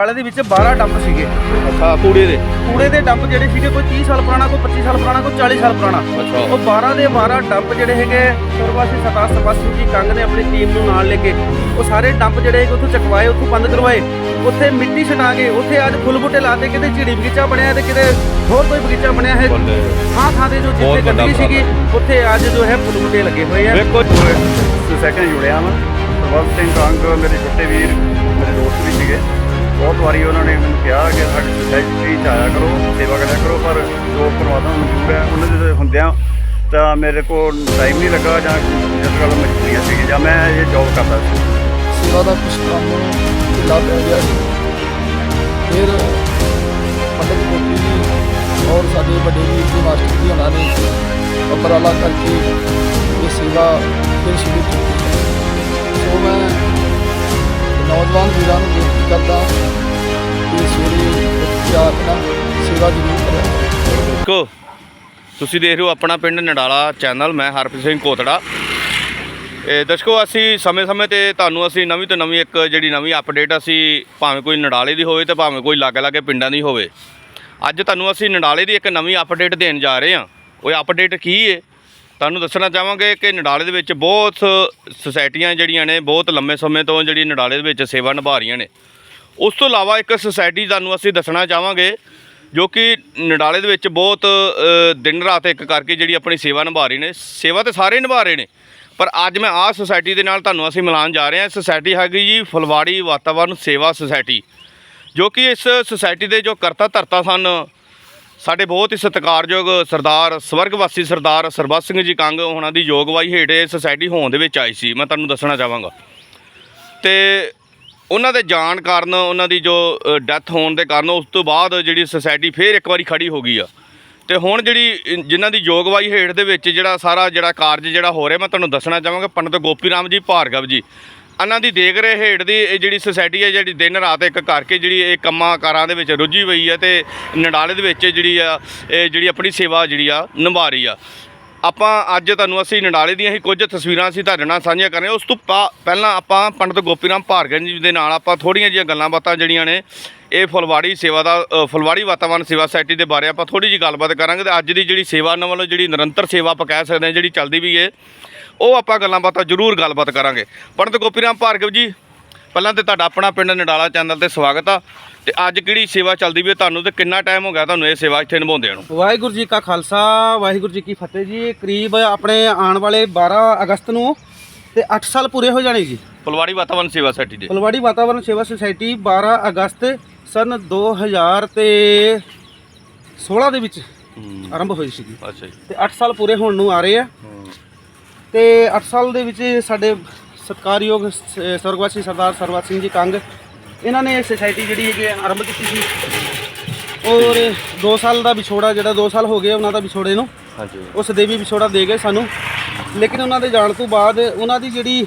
ਵਾਲੇ ਦੇ ਵਿੱਚ 12 ਡੰਪ ਸੀਗੇ। ਅੱਛਾ ਕੂੜੇ ਦੇ? ਕੂੜੇ ਦੇ ਡੰਪ ਜਿਹੜੇ ਸੀਗੇ ਕੋਈ 30 ਸਾਲ ਪੁਰਾਣਾ ਕੋਈ 25 ਸਾਲ ਪੁਰਾਣਾ ਕੋਈ 40 ਸਾਲ ਪੁਰਾਣਾ। ਅੱਛਾ। ਉਹ 12 ਦੇ 12 ਡੰਪ ਜਿਹੜੇ ਹੈਗੇ ਸਰਵਾਸੀ ਸਤਾ ਸਰਵਾਸੀ ਜੀ ਕੰਗ ਨੇ ਆਪਣੀ ਟੀਮ ਨੂੰ ਨਾਲ ਲੈ ਕੇ ਉਹ ਸਾਰੇ ਡੰਪ ਜਿਹੜੇ ਹੈਗੇ ਉੱਥੋਂ ਚਕਵਾਏ ਉੱਥੋਂ ਬੰਦ ਕਰਵਾਏ। ਉੱਥੇ ਮਿੱਟੀ ਛਟਾ ਕੇ ਉੱਥੇ ਅੱਜ ਫੁੱਲ ਬੂਟੇ ਲਾਤੇ ਕਿਤੇ ਝਿੜੀ ਬਗੀਚਾ ਬਣਿਆ ਤੇ ਕਿਤੇ ਹੋਰ ਕੋਈ ਬਗੀਚਾ ਬਣਿਆ ਹੈ। ਬੱਲੇ ਥਾਂ ਥਾਂ ਤੇ ਜੋ ਬਹੁਤ ਜਿੱਥੇ ਵੱਡਾ ਗੰਦਗੀ ਸੀਗੀ ਉੱਥੇ ਅੱਜ ਜੋ ਹੈ ਫੁੱਲ ਬੂਟੇ ਲੱਗੇ ਹੋਏ ਆ। ਵੇਖੋ। ਸੈਕੰਡ ਜੁੜਿਆ ਮੈਂ ਸਰਬੱਤ ਸਿੰਘ ਕੰਗ ਮੇਰੇ ਛੋਟੇ ਵੀਰ ਬਹੁਤ ਵਾਰੀ ਉਹਨਾਂ ਨੇ ਮੈਨੂੰ ਕਿਹਾ ਕਿ ਸਾਡੀ ਸੋਸਾਇਟੀ 'ਚ ਆਇਆ ਕਰੋ, ਸੇਵਾ ਕਰਿਆ ਕਰੋ, ਪਰ ਜੋ ਪਰਮਾਤਮਾ ਨੂੰ ਮਨਜ਼ੂਰ ਹੈ, ਉਹਨਾਂ ਦੇ ਹੁੰਦਿਆਂ ਤਾਂ ਮੇਰੇ ਕੋਲ ਟਾਈਮ ਨਹੀਂ ਲੱਗਾ ਜਾਂ ਜਿਸ ਗੱਲ ਮਜਬੂਰੀਆਂ ਸੀਗੀ, ਜਾਂ ਮੈਂ ਇਹ ਜੌਬ ਕਰਦਾ ਸੀ। ਸੇਵਾ ਦਾ ਕੁਛ ਕੰਮ ਢਿੱਲਾ ਪੈ ਗਿਆ ਫਿਰ ਪੰਡਤ ਗੋਪੀ ਜੀ ਔਰ ਸਾਡੇ ਵੱਡੇ ਵੀਰ ਜੀ, ਮਾਸਟਰ ਜੀ ਉਹਨਾਂ ਨੇ ਉਪਰਾਲਾ ਕਰਕੇ ਇਹ ਸੇਵਾ ਫਿਰ ਸ਼ੁਰੂ ਕੀਤੀ। ਸੋ ਮੈਂ ਨੌਜਵਾਨ ਵੀਰਾਂ ਨੂੰ ਕਰਦਾ। ਕਿ ਸਵੇਰੇ ਉੱਠ ਸੇਵਾ ਜ਼ਰੂਰ ਕਰਿਆ ਦੇਖੋ, ਤੁਸੀਂ ਦੇਖ ਰਹੇ ਹੋ ਆਪਣਾ ਪਿੰਡ ਨਡਾਲਾ ਚੈਨਲ, ਮੈਂ ਹਰਪ੍ਰੀਤ ਸਿੰਘ ਕੋਤੜਾ। ਇਹ ਦਰਸ਼ਕੋ, ਅਸੀਂ ਸਮੇਂ-ਸਮੇਂ ਤੇ ਤੁਹਾਨੂੰ ਅਸੀਂ ਨਵੀਂ ਤੋਂ ਨਵੀਂ ਇੱਕ ਜਿਹੜੀ ਨਵੀਂ ਅਪਡੇਟ ਅਸੀਂ ਭਾਵੇਂ ਕੋਈ ਨਡਾਲੇ ਦੀ ਹੋਵੇ ਤੇ ਭਾਵੇਂ ਕੋਈ ਲਾਗੇ-ਲਾਗੇ ਪਿੰਡਾਂ ਦੀ ਹੋਵੇ। ਅੱਜ ਤੁਹਾਨੂੰ ਅਸੀਂ ਨਡਾਲੇ ਦੀ ਇੱਕ ਨਵੀਂ ਅਪਡੇਟ ਦੇਣ ਜਾ ਰਹੇ ਹਾਂ। ਉਹ ਅਪਡੇਟ ਕੀ ਹੈ ਤੁਹਾਨੂੰ ਦੱਸਣਾ ਚਾਹਾਂਗੇ ਕਿ ਨਡਾਲੇ ਦੇ ਵਿੱਚ ਬਹੁਤ ਸੁਸਾਇਟੀਆਂ ਜਿਹੜੀਆਂ ਨੇ, ਬਹੁਤ ਲੰਮੇ ਸਮੇਂ ਤੋਂ ਜਿਹੜੀ ਨਡਾਲੇ ਦੇ ਵਿੱਚ ਸੇਵਾ ਨਿਭਾ ਰਹੀਆਂ ਨੇ। ਉਸ ਤੋਂ ਇਲਾਵਾ ਇੱਕ ਸੁਸਾਇਟੀ ਤੁਹਾਨੂੰ ਅਸੀਂ ਦੱਸਣਾ ਚਾਹਾਂਗੇ, ਜੋ ਕਿ ਨਡਾਲੇ ਦੇ ਵਿੱਚ ਬਹੁਤ ਦਿਨ ਰਾਤ ਇੱਕ ਕਰਕੇ ਜਿਹੜੀ ਆਪਣੀ ਸੇਵਾ ਨਿਭਾ ਰਹੇ ਨੇ। ਸੇਵਾ ਤੇ ਸਾਰੇ ਨਿਭਾ ਰਹੇ ਨੇ, ਪਰ ਅੱਜ ਮੈਂ ਆਹ ਸੁਸਾਇਟੀ ਦੇ ਨਾਲ ਤੁਹਾਨੂੰ ਅਸੀਂ ਮਿਲਾਉਣ ਜਾ ਰਹੇ ਹਾਂ। ਸੁਸਾਇਟੀ ਹੈਗੀ ਜੀ ਫੁਲਵਾੜੀ ਵਾਤਾਵਰਨ ਸੇਵਾ ਸੁਸਾਇਟੀ ਜੋ ਕਿ ਇਸ ਸੁਸਾਇਟੀ ਦੇ ਜੋ ਕਰਤਾ ਧਰਤਾ ਸਨ, ਸਾਡੇ ਬਹੁਤ ਹੀ ਸਤਿਕਾਰਯੋਗ ਸਰਦਾਰ, ਸਵਰਗਵਾਸੀ ਸਰਦਾਰ ਸਰਬੱਤ ਸਿੰਘ ਜੀ ਕੰਗ, ਉਹਨਾਂ ਦੀ ਯੋਗਵਾਈ ਹੇਠ ਇਹ ਸੁਸਾਇਟੀ ਹੋਣ ਦੇ ਵਿੱਚ ਆਈ ਸੀ। ਮੈਂ ਤੁਹਾਨੂੰ ਦੱਸਣਾ ਚਾਹਾਂਗਾ। ਤੇ ਉਹਨਾਂ ਦੇ ਜਾਣ ਕਾਰਨ ਉਹਨਾਂ ਦੀ ਜੋ ਡੈਥ ਹੋਣ ਦੇ ਕਾਰਨ ਉਸ ਤੋਂ ਬਾਅਦ ਜਿਹੜੀ ਸੁਸਾਇਟੀ ਫੇਰ ਇੱਕ ਵਾਰੀ ਖੜੀ ਹੋ ਗਈ ਆ। ਤੇ ਹੁਣ ਜਿਹੜੀ ਅ, ਜਿਨ੍ਹਾਂ ਦੀ ਯੋਗਵਾਈ ਹੇਠ ਦੇ ਵਿੱਚ ਜਿਹੜਾ ਸਾਰਾ ਜਿਹੜਾ ਕਾਰਜ ਜਿਹੜਾ ਹੋ ਰਿਹਾ ਮੈਂ ਤੁਹਾਨੂੰ ਦੱਸਣਾ ਚਾਹਾਂਗਾ ਪੰਡਤ ਗੋਪੀ ਰਾਮ ਜੀ ਭਾਰਗਵ ਜੀ। ਇਹਨਾਂ ਦੀ ਦੇਖ ਰਹੇ ਹੇਠ ਦੀ ਇਹ ਜਿਹੜੀ ਸੁਸਾਇਟੀ ਹੈ ਜਿਹੜੀ ਦਿਨ ਰਾਤ ਇੱਕ ਕਰਕੇ ਜਿਹੜੀ ਇਹ ਕੰਮਾਂ ਕਾਰਾਂ ਦੇ ਵਿੱਚ ਰੁੱਝੀ ਹੋਈ ਹੈ ਤੇ ਨਡਾਲੇ ਦੇ ਵਿੱਚ ਜਿਹੜੀ ਆ ਇਹ ਜਿਹੜੀ ਆਪਣੀ ਸੇਵਾ ਜਿਹੜੀ ਆ ਨਿਭਾ ਰਹੀ ਆ। ਆਪਾਂ ਅੱਜ ਤੁਹਾਨੂੰ ਅਸੀਂ ਨਡਾਲੇ ਦੀਆਂ ਹੀ ਕੁਝ ਤਸਵੀਰਾਂ ਅਸੀਂ ਤੁਹਾਡੇ ਨਾਲ ਸਾਂਝੀਆਂ ਕਰ ਰਹੇ ਉਸ ਤੋਂ ਪਹਿਲਾਂ ਆਪਾਂ ਪੰਡਤ ਗੋਪੀਰਾਮ ਭਾਰਗਨ ਜੀ ਦੇ ਨਾਲ ਆਪਾਂ ਥੋੜੀਆਂ ਜਿਹੀਆਂ ਗੱਲਾਂ ਬਾਤਾਂ ਜਿਹੜੀਆਂ ਨੇ, ਇਹ ਫੁਲਵਾੜੀ ਸੇਵਾ ਦਾ ਫੁਲਵਾੜੀ ਵਾਤਾਵਰਨ ਸੇਵਾ ਸੋਸਾਇਟੀ ਦੇ ਬਾਰੇ ਆਪਾਂ ਥੋੜੀ ਜਿਹੀ ਗੱਲਬਾਤ ਕਰਾਂਗੇ ਤੇ ਅੱਜ ਦੀ ਜਿਹੜੀ ਸੇਵਾ ਉਹਨਾਂ ਵੱਲੋਂ ਜਿਹੜੀ ਨਿਰੰਤਰ ਸੇਵਾ ਆਪਾਂ ਕਹਿ ਸਕਦੇ ਹਾਂ ਜਿਹੜੀ ਚੱਲਦੀ ਵੀ ਹੈ, ਉਹ ਆਪਾਂ ਗੱਲਾਂ ਬਾਤਾਂ ਜ਼ਰੂਰ ਗੱਲਬਾਤ ਕਰਾਂਗੇ। ਪੰਡਤ ਗੋਪੀਰਾਮ ਭਾਰਗਵ ਜੀ ਪਹਿਲਾਂ ਤੇ ਤੁਹਾਡਾ ਆਪਣਾ ਪਿੰਡ ਨਡਾਲਾ ਚੈਨਲ ਤੇ ਸਵਾਗਤ ਆ। ਤੇ ਅੱਜ ਕਿਹੜੀ ਸੇਵਾ ਚੱਲਦੀ ਵੀ ਤੁਹਾਨੂੰ ਤੇ ਕਿੰਨਾ ਟਾਈਮ ਹੋ ਗਿਆ ਤੁਹਾਨੂੰ ਇਹ ਸੇਵਾ ਇੱਥੇ ਨਿਭਾਉਂਦਿਆਂ ਨੂੰ? ਵਾਹਿਗੁਰੂ ਜੀ ਕਾ ਖਾਲਸਾ ਵਾਹਿਗੁਰੂ ਜੀ ਕੀ ਫਤਿਹ ਜੀ। ਕਰੀਬ ਆਪਣੇ ਆਉਣ ਵਾਲੇ 12 ਅਗਸਤ ਨੂੰ ਤੇ 8 ਸਾਲ ਪੂਰੇ ਹੋ ਜਾਣੇ ਜੀ। ਫੁਲਵਾੜੀ ਵਾਤਾਵਰਨ ਸੇਵਾ ਸੋਸਾਇਟੀ ਦੇ। ਫੁਲਵਾੜੀ ਵਾਤਾਵਰਣ ਸੇਵਾ ਸੁਸਾਇਟੀ 12 ਅਗਸਤ ਸਨ 2000 ਤੇ 16 ਦੇ ਵਿੱਚ ਆਰੰਭ ਹੋਈ ਸੀਗੀ। ਅੱਛਾ ਜੀ। ਤੇ 8 ਸਾਲ ਪੂਰੇ ਹੋਣ ਨੂੰ ਆ ਰਹੇ ਆ। ਤੇ 8 ਸਾਲ ਦੇ ਵਿੱਚ ਸਾਡੇ ਸਤਿਕਾਰਯੋਗ ਸ- ਸਵਰਗਵਾਸੀ ਸਰਦਾਰ ਸਰਵਤ ਸਿੰਘ ਜੀ ਕੰਗ। ਇਹਨਾਂ ਨੇ ਸੁਸਾਇਟੀ ਜਿਹੜੀ ਹੈਗੀ ਆਰੰਭ ਕੀਤੀ ਸੀ। ਔਰ 2 ਸਾਲ ਦਾ ਵਿਛੋੜਾ ਜਿਹੜਾ 2 ਸਾਲ ਹੋ ਗਏ ਉਹਨਾਂ ਦਾ ਵਿਛੋੜੇ ਨੂੰ ਹਾਂਜੀ। ਉਸ ਦੇਵੀ ਵਿਛੋੜਾ ਦੇ ਗਏ ਸਾਨੂੰ। ਲੇਕਿਨ ਉਹਨਾਂ ਦੇ ਜਾਣ ਤੋਂ ਬਾਅਦ ਉਹਨਾਂ ਦੀ ਜਿਹੜੀ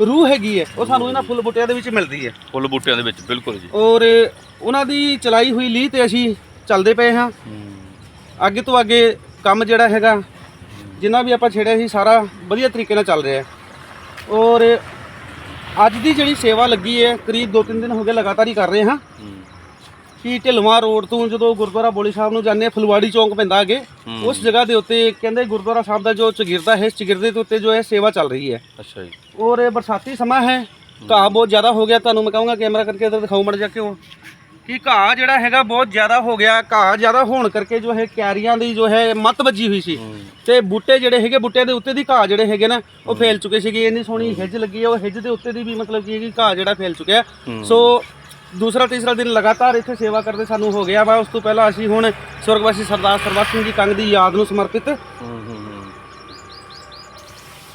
ਰੂਹ ਹੈਗੀ ਹੈ ਉਹ ਸਾਨੂੰ ਇਹਨਾਂ ਫੁੱਲ ਬੂਟਿਆਂ ਦੇ ਵਿੱਚ ਮਿਲਦੀ ਹੈ। ਫੁੱਲ ਬੂਟਿਆਂ ਦੇ ਵਿੱਚ ਬਿਲਕੁਲ ਜੀ। ਔਰ ਉਹਨਾਂ ਦੀ ਚਲਾਈ ਹੋਈ ਲੀਹ ਤੇ ਅਸੀਂ ਚੱਲਦੇ ਪਏ ਹਾਂ। ਅੱਗੇ ਤੋਂ ਅੱਗੇ ਕੰਮ ਜਿਹੜਾ ਹੈਗਾ ਜਿੰਨਾ ਵੀ ਆਪਾਂ ਛੇੜਿਆ ਸੀ ਸਾਰਾ ਵਧੀਆ ਤਰੀਕੇ ਨਾਲ ਚੱਲ ਰਿਹਾ ਹੈ। ਔਰ ਅੱਜ ਦੀ ਜਿਹੜੀ ਸੇਵਾ ਲੱਗੀ ਹੈ ਕਰੀਬ 2-3 ਦਿਨ ਹੋ ਗਏ ਲਗਾਤਾਰ ਹੀ ਕਰ ਰਹੇ ਹਾਂ। ਕਿ ਢਿਲਵਾਂ ਰੋਡ ਤੋਂ ਜਦੋਂ ਗੁਰਦੁਆਰਾ ਬੋਲੀ ਸਾਹਿਬ ਨੂੰ ਜਾਂਦੇ ਫੁਲਵਾੜੀ ਚੌਂਕ ਪੈਂਦਾ ਅੱਗੇ ਉਸ ਜਗ੍ਹਾ ਦੇ ਉੱਤੇ ਕਹਿੰਦੇ ਗੁਰਦੁਆਰਾ ਸਾਹਿਬ ਦਾ ਜੋ ਚਗਿਰਦਾ ਹੈ ਇਸ ਚਗਿਰਦੇ ਦੇ ਉੱਤੇ ਜੋ ਹੈ ਸੇਵਾ ਚੱਲ ਰਹੀ ਹੈ। ਅੱਛਾ ਜੀ। ਔਰ ਇਹ ਬਰਸਾਤੀ ਸਮਾਂ ਹੈ ਘਾਹ ਬਹੁਤ ਜ਼ਿਆਦਾ ਹੋ ਗਿਆ। ਤੁਹਾਨੂੰ ਮੈਂ ਕਹਾਂਗਾ ਕੈਮਰਾ ਕਰਕੇ ਇਧਰ ਦਿਖਾਓ ਮੜ ਜਾ ਕੇ ਉਹ ਕਿ ਘਾਹ ਜਿਹੜਾ ਹੈਗਾ ਬਹੁਤ ਜ਼ਿਆਦਾ ਹੋ ਗਿਆ ਘਾਹ ਜ਼ਿਆਦਾ ਹੋਣ ਕਰਕੇ ਜੋ ਹੈ ਕਿਆਰੀਆਂ ਦੀ ਜੋ ਹੈ ਮੱਤ ਵੱਜੀ ਹੋਈ ਸੀ। ਤੇ ਬੂਟੇ ਜਿਹੜੇ ਹੈਗੇ ਬੂਟੇ ਦੇ ਉੱਤੇ ਦੀ ਘਾਹ ਜਿਹੜੇ ਹੈਗੇ ਨਾ ਉਹ ਫੈਲ ਚੁੱਕੇ ਸੀਗੇ। ਇੰਨੀ ਸੋਹਣੀ ਹਿੱਜ ਲੱਗੀ ਹੈ ਉਹ ਹਿੱਜ ਦੇ ਉੱਤੇ ਦੀ ਵੀ ਮਤਲਬ ਕੀ ਹੈ ਕਿ ਘਾਹ ਜਿਹੜਾ ਫੈਲ ਚੁੱਕਿਆ। ਸੋ ਦੂਸਰਾ ਤੀਸਰਾ ਦਿਨ ਲਗਾਤਾਰ ਇੱਥੇ ਸੇਵਾ ਕਰਦੇ ਸਾਨੂੰ ਹੋ ਗਿਆ ਵਾ। ਉਸ ਤੋਂ ਪਹਿਲਾਂ ਅਸੀਂ ਹੁਣ ਸਵਰਗਵਾਸੀ ਸਰਦਾਰ ਸਰਬੱਤ ਸਿੰਘ ਜੀ ਕੰਗ ਦੀ ਯਾਦ ਨੂੰ ਸਮਰਪਿਤ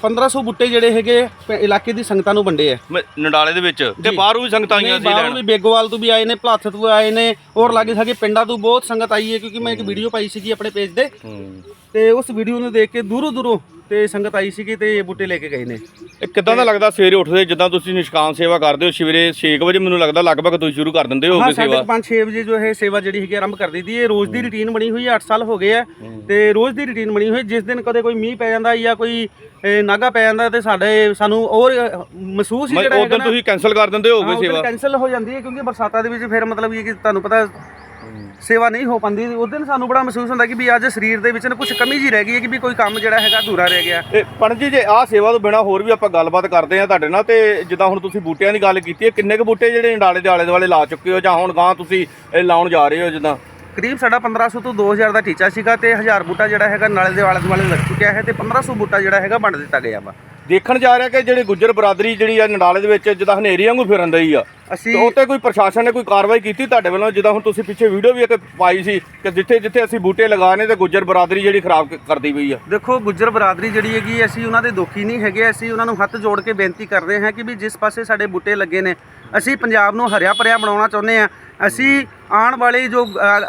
1500 ਬੂਟੇ ਜਿਹੜੇ ਹੈਗੇ ਪ- ਇਲਾਕੇ ਦੀ ਸੰਗਤਾਂ ਨੂੰ ਵੰਡੇ ਆ। ਮੈਂ ਨਡਾਲੇ ਦੇ ਵਿੱਚ ਤੇ। ਬਾਹਰੋਂ ਵੀ ਸੰਗਤਾਂ ਆਈਆਂ ਸੀ ਬਾਹਰੋਂ ਵੀ ਲੈਣ ਬੇਗੋਵਾਲ ਤੋਂ ਵੀ ਆਏ ਨੇ ਭਲਾਥ ਤੋਂ ਆਏ ਨੇ ਹੋਰ ਲਾਗੇ ਸਾਗੇ ਪਿੰਡਾਂ ਤੋਂ ਬਹੁਤ ਸੰਗਤ ਆਈ ਹੈ ਕਿਉਂਕਿ ਮੈਂ ਇੱਕ ਵੀਡੀਓ ਪਾਈ ਸੀਗੀ ਆਪਣੇ ਪੇਜ ਤੇ। ਹੂੰ। ਤੇ ਉਸ ਵੀਡੀਓ ਨੂੰ ਦੇਖ ਕੇ ਦੂਰੋਂ ਦੂਰੋਂ ਤੇ ਸੰਗਤ ਆਈ ਸੀਗੀ ਤੇ ਇਹ ਬੂਟੇ ਲੈ ਕੇ ਗਏ ਨੇ। ਇਹ ਕਿੱਦਾਂ ਦਾ ਲੱਗਦਾ? ਸਵੇਰੇ ਉੱਠਦੇ ਜਿੱਦਾਂ ਤੁਸੀਂ ਨਿਸ਼ਕਾਮ ਸੇਵਾ ਕਰਦੇ ਹੋ ਸਵੇਰੇ 6 ਵਜੇ ਮੈਨੂੰ ਲੱਗਦਾ ਲਗਭਗ ਤੁਸੀਂ ਸ਼ੁਰੂ ਕਰ ਦਿੰਦੇ ਹਾਂ ਹੋਗੇ ਸੇਵਾ। ਕੁ ਪੰਜ 6 ਵਜੇ ਜੋ ਇਹ ਸੇਵਾ ਜਿਹੜੀ ਹੈਗੀ ਆਰੰਭ ਕਰ ਦਿੱਤੀ। ਇਹ ਰੋਜ਼ ਦੀ ਰੁਟੀਨ ਬਣੀ ਹੋਈ ਹੈ 8 ਸਾਲ ਹੋ ਗਏ ਆ। ਤੇ ਰੋਜ਼ ਦੀ ਰੁਟੀਨ ਬਣੀ ਹੋਈ ਜਿਸ ਦਿਨ ਕਦੇ ਕੋਈ ਮੀਂਹ ਪੈ ਜਾਂਦਾ ਜਾਂ ਕੋਈ ਨਾਗਾ ਪੈ ਜਾਂਦਾ ਤੇ ਸਾਡੇ ਸਾਨੂੰ ਹੋਰ ਮਹਿਸੂਸ ਹੀ ਜਿਹੜਾ ਉਦੋਂ ਹੈਗਾ ਨਾ ਤੁਸੀਂ ਕੈਨਸਲ ਕਰ ਦਿੰਦੇ ਹੋਗੇ ਸੇਵਾ। ਕੈਨਸਲ ਹੋ ਜਾਂਦੀ ਹੈ ਕਿਉਂਕਿ ਬਰਸਾਤਾਂ ਦੇ ਵਿੱਚ ਫਿਰ ਮਤਲਬ ਇਹ ਕਿ ਤੁਹਾਨੂੰ ਪਤਾ ਸੇਵਾ ਨਹੀਂ ਹੋ ਪਾਉਂਦੀ ਉਸ ਦਿਨ ਸਾਨੂੰ ਬੜਾ ਮਹਿਸੂਸ ਹੁੰਦਾ ਕਿ ਵੀ ਅੱਜ ਸਰੀਰ ਦੇ ਵਿੱਚ ਨਾ ਕੁਝ ਕਮੀ ਜੀ ਰਹਿ ਗਈ ਹੈ ਕਿ ਵੀ ਕੋਈ ਕੰਮ ਜਿਹੜਾ ਹੈਗਾ ਅਧੂਰਾ ਰਹਿ ਗਿਆ। ਇਹ ਪੰਡਤ ਜੀ ਜੇ ਆਹ ਸੇਵਾ ਤੋਂ ਬਿਨਾ ਹੋਰ ਵੀ ਆਪਾਂ ਗੱਲਬਾਤ ਕਰਦੇ ਆ ਤੁਹਾਡੇ ਨਾਲ ਤੇ ਜਿੱਦਾਂ ਹੁਣ ਤੁਸੀਂ ਬੂਟਿਆਂ ਦੀ ਗੱਲ ਕੀਤੀ ਹੈ ਕਿੰਨੇ ਕੁ ਬੂਟੇ ਜਿਹੜੇ ਨਾਲੇ ਦੇ ਆਲੇ ਦੁਆਲੇ ਲਾ ਚੁੱਕੇ ਹੋ ਜਾਂ ਹੁਣ ਗਾਂ ਤੁਸੀਂ ਇਹ ਲਾਉਣ ਜਾ ਰਹੇ ਹੋ ਜਿੱਦਾਂ? ਕਰੀਬ ਸਾਡਾ 1500 ਤੋਂ 2000 ਦਾ ਟੀਚਾ ਸੀਗਾ ਤੇ 1000 ਬੂਟਾ ਜਿਹੜਾ ਹੈਗਾ ਨਾਲੇ ਦੇ ਆਲੇ ਦੁਆਲੇ ਲੱਗ ਚੁੱਕਿਆ ਹੈ ਤੇ 1500 ਬੂਟਾ ਜਿਹੜਾ ਹੈਗਾ ਵੰਡ ਦਿੱਤਾ ਗਿਆ ਵਾ। ਦੇਖਣ ਜਾ ਰਿਹਾ ਕਿ ਜਿਹੜੇ ਗੁੱਜਰ ਬਰਾਦਰੀ ਜਿਹੜੀ ਆ ਨਡਾਲੇ ਦੇ ਵਿੱਚ ਜਿੱਦਾਂ ਹਨੇਰੀ ਵਾਂਗੂ ਫਿਰਨ ਰਹੀ ਆ ਅਸੀਂ ਤੇ ਉੱਤੇ ਕੋਈ ਪ੍ਰਸ਼ਾਸਨ ਨੇ ਕੋਈ ਕਾਰਵਾਈ ਕੀਤੀ ਤੁਹਾਡੇ ਵੱਲੋਂ? ਜਿੱਦਾਂ ਹੁਣ ਤੁਸੀਂ ਪਿੱਛੇ ਵੀਡੀਓ ਵੀ ਇੱਕ ਪਾਈ ਸੀ ਕਿ ਜਿੱਥੇ ਜਿੱਥੇ ਅਸੀਂ ਬੂਟੇ ਲਗਾਏ ਨੇ ਤੇ ਗੁੱਜਰ ਬਰਾਦਰੀ ਜਿਹੜੀ ਖਰਾਬ ਕਰਦੀ ਪਈ ਆ। ਦੇਖੋ ਗੁੱਜਰ ਬਰਾਦਰੀ ਜਿਹੜੀ ਹੈਗੀ ਅਸੀਂ ਉਹਨਾਂ ਦੇ ਦੋਖੀ ਨਹੀਂ ਹੈਗੇ। ਅਸੀਂ ਉਹਨਾਂ ਨੂੰ ਹੱਥ ਜੋੜ ਕੇ ਬੇਨਤੀ ਕਰਦੇ ਹਾਂ ਕਿ ਵੀ ਜਿਸ ਪਾਸੇ ਸਾਡੇ ਬੂਟੇ ਲੱਗੇ ਨੇ ਅਸੀਂ ਪੰਜਾਬ ਨੂੰ ਹਰਿਆ ਭਰਿਆ ਬਣਾਉਣਾ ਚਾਹੁੰਦੇ ਹਾਂ। ਅਸੀਂ ਆਉਣ ਵਾਲੀ ਜੋ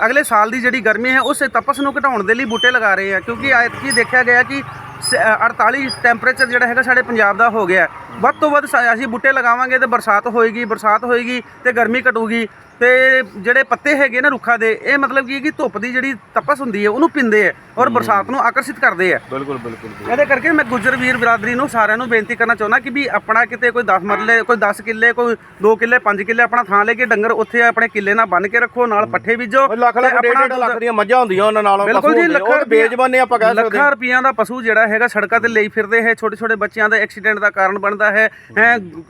ਅਗਲੇ ਸਾਲ ਦੀ ਜਿਹੜੀ ਗਰਮੀ ਹੈ ਉਸ ਤਪਸ ਨੂੰ ਘਟਾਉਣ ਦੇ ਲਈ ਬੂਟੇ ਲਗਾ ਰਹੇ ਹਾਂ ਕਿਉਂਕਿ ਐਤਕੀ ਦੇਖਿਆ ਗਿਆ ਕਿ ਸ- ਅ, 48 ਟੈਂਪਰੇਚਰ ਜਿਹੜਾ ਹੈਗਾ ਸਾਡੇ ਪੰਜਾਬ ਦਾ ਹੋ ਗਿਆ। ਵੱਧ ਤੋਂ ਵੱਧ ਅਸੀਂ ਬੂਟੇ ਲਗਾਵਾਂਗੇ ਤੇ ਬਰਸਾਤ ਹੋਏਗੀ ਬਰਸਾਤ ਹੋਏਗੀ ਤੇ ਗਰਮੀ ਘਟੂਗੀ। ਤੇ ਜਿਹੜੇ ਪੱਤੇ ਹੈਗੇ ਨਾ ਰੁੱਖਾਂ ਦੇ ਇਹ ਮਤਲਬ ਕੀ ਹੈ ਕਿ ਧੁੱਪ ਦੀ ਜਿਹੜੀ ਤਪਸ ਹੁੰਦੀ ਹੈ ਉਹਨੂੰ ਪਿੰਦੇ ਆ ਔਰ ਬਰਸਾਤ ਨੂੰ ਆਕਰਸ਼ਿਤ ਕਰਦੇ ਆ। ਬਿਲਕੁਲ ਬਿਲਕੁਲ ਇਹਦੇ ਕਰਕੇ ਮੈਂ ਗੁੱਜਰ ਵੀਰ ਬਰਾਦਰੀ ਨੂੰ ਸਾਰਿਆਂ ਨੂੰ ਬੇਨਤੀ ਕਰਨਾ ਚਾਹੁੰਦਾ ਕਿ ਵੀ ਆਪਣਾ ਕਿਤੇ ਕੋਈ 10 ਮਰਲੇ ਕੋਈ 10 ਕਿੱਲੇ ਕੋਈ 2 ਕਿੱਲੇ 5 ਕਿੱਲੇ ਆਪਣਾ ਥਾਂ ਲੈ ਕੇ ਡੰਗਰ ਉੱਥੇ ਆਪਣੇ ਕਿੱਲੇ ਨਾਲ ਬੰਨ ਕੇ ਰੱਖੋ ਨਾਲ ਪੱਠੇ ਬੀਜੋ ਲੱਖ ਲੱਖ ਡੇਢ ਲੱਖ ਦੀਆਂ ਮੱਝਾਂ ਹੁੰਦੀਆਂ ਉਹਨਾਂ ਨਾਲ ਬਿਲਕੁਲ ਜੀ ਲੱਖਾਂ ਬੇਜਬਾਨੇ ਆਪਾਂ ਕਹਿ ਸਕਦੇ ਲੱਖਾਂ ਰੁਪਈਆਂ ਦਾ ਪਸ਼ੂ ਜਿਹੜਾ ਹੈਗਾ ਸੜਕਾਂ ਤੇ ਲਈ ਫਿਰਦੇ ਹੈ ਛੋਟੇ ਛੋਟੇ ਬੱਚਿਆਂ ਦਾ ਐਕਸੀਡੈਂਟ ਦਾ ਕਾਰਨ ਬਣਦਾ ਹੈ।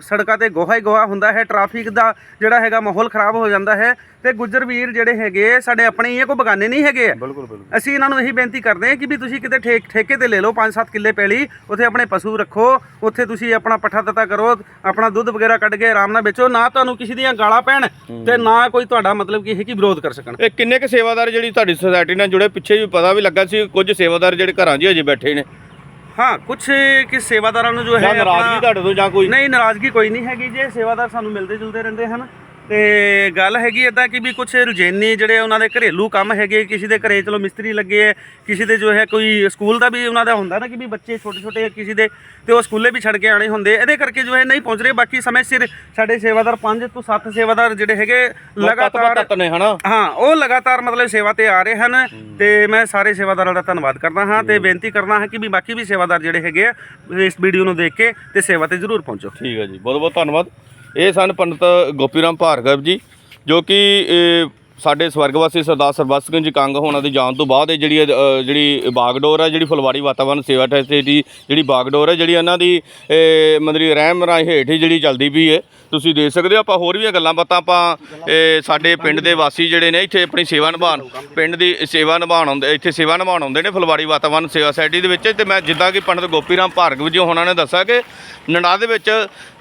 ਸੜਕਾਂ ਤੇ ਗੋਹਾ ਹੀ ਗੋਹਾ ਹੁੰਦਾ ਹੈ ਟ੍ਰੈਫਿਕ ਦਾ ਜਿਹੜਾ ਹੈਗਾ ਮਾਹੌਲ ਖਰਾਬ ਹੋ ਜਾਂਦਾ ਹੈ ਤੇ ਗੁੱਜਰ ਵੀਰ ਜਿਹੜੇ ਹੈਗੇ ਸਾਡੇ ਆਪਣੇ ਹੀ ਆ ਕੋਈ ਬਗਾਨੇ ਨਹੀਂ ਹੈਗੇ ਆ। ਬਿਲਕੁਲ ਬਿਲਕੁਲ। ਅਸੀਂ ਇਹਨਾਂ ਨੂੰ ਇਹੀ ਬੇਨਤੀ ਕਰਦੇ ਹਾਂ ਕਿ ਵੀ ਤੁਸੀਂ ਕਿਤੇ ਠੇਕ ਠੇਕੇ ਤੇ ਲੈ ਲਓ 5-7 ਕਿੱਲੇ ਪੈਲੀ ਉੱਥੇ ਆਪਣੇ ਪਸ਼ੂ ਰੱਖੋ ਉੱਥੇ ਤੁਸੀਂ ਆਪਣਾ ਪੱਠਾ ਦਿੱਤਾ ਕਰੋ ਆਪਣਾ ਦੁੱਧ ਵਗੈਰਾ ਕੱਢ ਕੇ ਆਰਾਮ ਨਾਲ ਵੇਚੋ ਨਾ ਤੁਹਾਨੂੰ ਕਿਸੇ ਦੀਆਂ ਗਾਲਾਂ ਪੈਣ ਤੇ ਨਾ ਕੋਈ ਤੁਹਾਡਾ ਮਤਲਬ ਕੀ ਹੈ ਕਿ ਵਿਰੋਧ ਕਰ ਸਕਣ। ਇਹ ਕਿੰਨੇ ਕੁ ਸੇਵਾਦਾਰ ਜਿਹੜੀ ਤੁਹਾਡੀ ਸੁਸਾਇਟੀ ਨਾਲ ਜੁੜੇ ਪਿੱਛੇ ਵੀ ਪਤਾ ਵੀ ਲੱਗਾ ਸੀ ਕੁਝ ਸੇਵਾਦਾਰ ਜਿਹੜੇ ਘਰਾਂ 'ਚ ਹੀ ਅਜੇ ਬੈਠੇ ਨੇ। ਹਾਂ ਕੁਝ ਕਿ ਸੇਵਾਦਾਰਾਂ ਨੂੰ ਜੋ ਹੈ ਨਾਰਾਜ਼ਗੀ ਤੁਹਾਡੇ ਤੋਂ ਜਾਂ ਕੋਈ? ਨਹੀਂ ਨਾਰਾਜ਼ਗੀ ਕੋਈ ਨਹੀਂ ਹੈਗੀ ਜੇ ਸੇਵਾਦਾਰ ਸਾਨੂੰ ਮਿਲਦੇ ਜੁਲਦੇ ਰਹਿੰਦੇ ਹਨ। ਤੇ ਗੱਲ ਹੈਗੀ ਇਦਾਂ ਕਿ ਵੀ ਕੁਝ ਰੁਝੇਨੀ ਜਿਹੜੇ ਉਹਨਾਂ ਦੇ ਘਰੇਲੂ ਕੰਮ ਹੈਗੇ ਕਿਸੇ ਦੇ ਘਰੇ ਚਲੋ ਮਿਸਤਰੀ ਲੱਗੇ ਹੈ ਕਿਸੇ ਦੇ ਜੋ ਹੈ ਕੋਈ ਸਕੂਲ ਦਾ ਵੀ ਉਹਨਾਂ ਦਾ ਹੁੰਦਾ ਨਾ ਕਿ ਵੀ ਬੱਚੇ ਛੋਟੇ ਛੋਟੇ ਕਿਸੇ ਦੇ ਤੇ ਉਹ ਸਕੂਲੇ ਵੀ ਛੱਡ ਕੇ ਆਣੇ ਹੁੰਦੇ ਇਹਦੇ ਕਰਕੇ ਜੋ ਹੈ ਨਹੀਂ ਪਹੁੰਚ ਰਹੇ ਬਾਕੀ ਸਮੇਂ ਸਿਰ ਸਾਡੇ ਸੇਵਾਦਾਰ 5 ਤੋਂ 7 ਸੇਵਾਦਾਰ ਜਿਹੜੇ ਹੈਗੇ ਲਗਾਤਾਰ ਲਗਾਤਾਰ ਨੇ ਹਨਾ? ਹਾਂ ਉਹ ਲਗਾਤਾਰ ਮਤਲਬ ਸੇਵਾ ਤੇ ਆ ਰਹੇ ਹਨ ਤੇ ਮੈਂ ਸਾਰੇ ਸੇਵਾਦਾਰਾਂ ਦਾ ਧੰਨਵਾਦ ਕਰਦਾ ਹਾਂ ਤੇ ਬੇਨਤੀ ਕਰਦਾ ਹਾਂ ਕਿ ਵੀ ਬਾਕੀ ਵੀ ਸੇਵਾਦਾਰ ਜਿਹੜੇ ਹੈਗੇ ਆ ਇਸ ਵੀਡੀਓ ਨੂੰ ਦੇਖ ਕੇ ਤੇ ਸੇਵਾ ਤੇ ਜ਼ਰੂਰ ਪਹੁੰਚੋ। ਠੀਕ ਹੈ ਜੀ ਬਹੁਤ ਬਹੁਤ ਧੰਨਵਾਦ। ਇਹ ਸਨ ਪੰਡਤ ਗੋਪੀਰਾਮ ਭਾਰਗਵ ਜੀ ਜੋ ਕਿ ਸਾਡੇ ਸਵਰਗਵਾਸੀ ਸਰਦਾਰ ਸਰਬੱਤ ਸਿੰਘ ਜੀ ਕੰਗ ਹੋਣਾ ਦੀ ਜਾਣ ਤੋਂ ਬਾਅਦ ਇਹ ਜਿਹੜੀ ਅ, ਜਿਹੜੀ ਬਾਗਡੋਰ ਹੈ ਜਿਹੜੀ ਫੁਲਵਾੜੀ ਵਾਤਾਵਰਣ ਸੇਵਾ ਟਰਸਟ ਦੀ ਜਿਹੜੀ ਬਾਗਡੋਰ ਹੈ ਜਿਹੜੀ ਇਹਨਾਂ ਦੀ ਇਹ, ਮਤਲਬ ਰਹਿਮ ਰਾਹੀਂ ਹੇਠ ਹੀ ਜਿਹੜੀ ਚੱਲਦੀ ਪਈ ਹੈ ਤੁਸੀਂ ਦੇਖ ਸਕਦੇ ਹੋ ਆਪਾਂ ਹੋਰ ਵੀ ਗੱਲਾਂ ਬਾਤਾਂ ਆਪਾਂ ਇਹ, ਸਾਡੇ ਪਿੰਡ ਦੇ ਵਾਸੀ ਜਿਹੜੇ ਨੇ ਇੱਥੇ ਆਪਣੀ ਸੇਵਾ ਨਿਭਾਉਣ ਪਿੰਡ ਦੀ ਸੇਵਾ ਨਿਭਾਉਣ ਆਉਂਦੇ ਇੱਥੇ ਸੇਵਾ ਨਿਭਾਉਣ ਆਉਂਦੇ ਨੇ ਫੁਲਵਾੜੀ ਵਾਤਾਵਰਣ ਸੇਵਾ ਸੋਸਾਇਟੀ ਦੇ ਵਿੱਚ। ਤੇ ਮੈਂ ਜਿੱਦਾਂ ਕਿ ਪੰਡਤ ਗੋਪੀਰਾਮ ਭਾਰਗਵ ਜੀ ਉਹਨਾਂ ਨੇ ਦੱਸਿਆ ਕਿ ਨੰਡਾ ਦੇ ਵਿੱਚ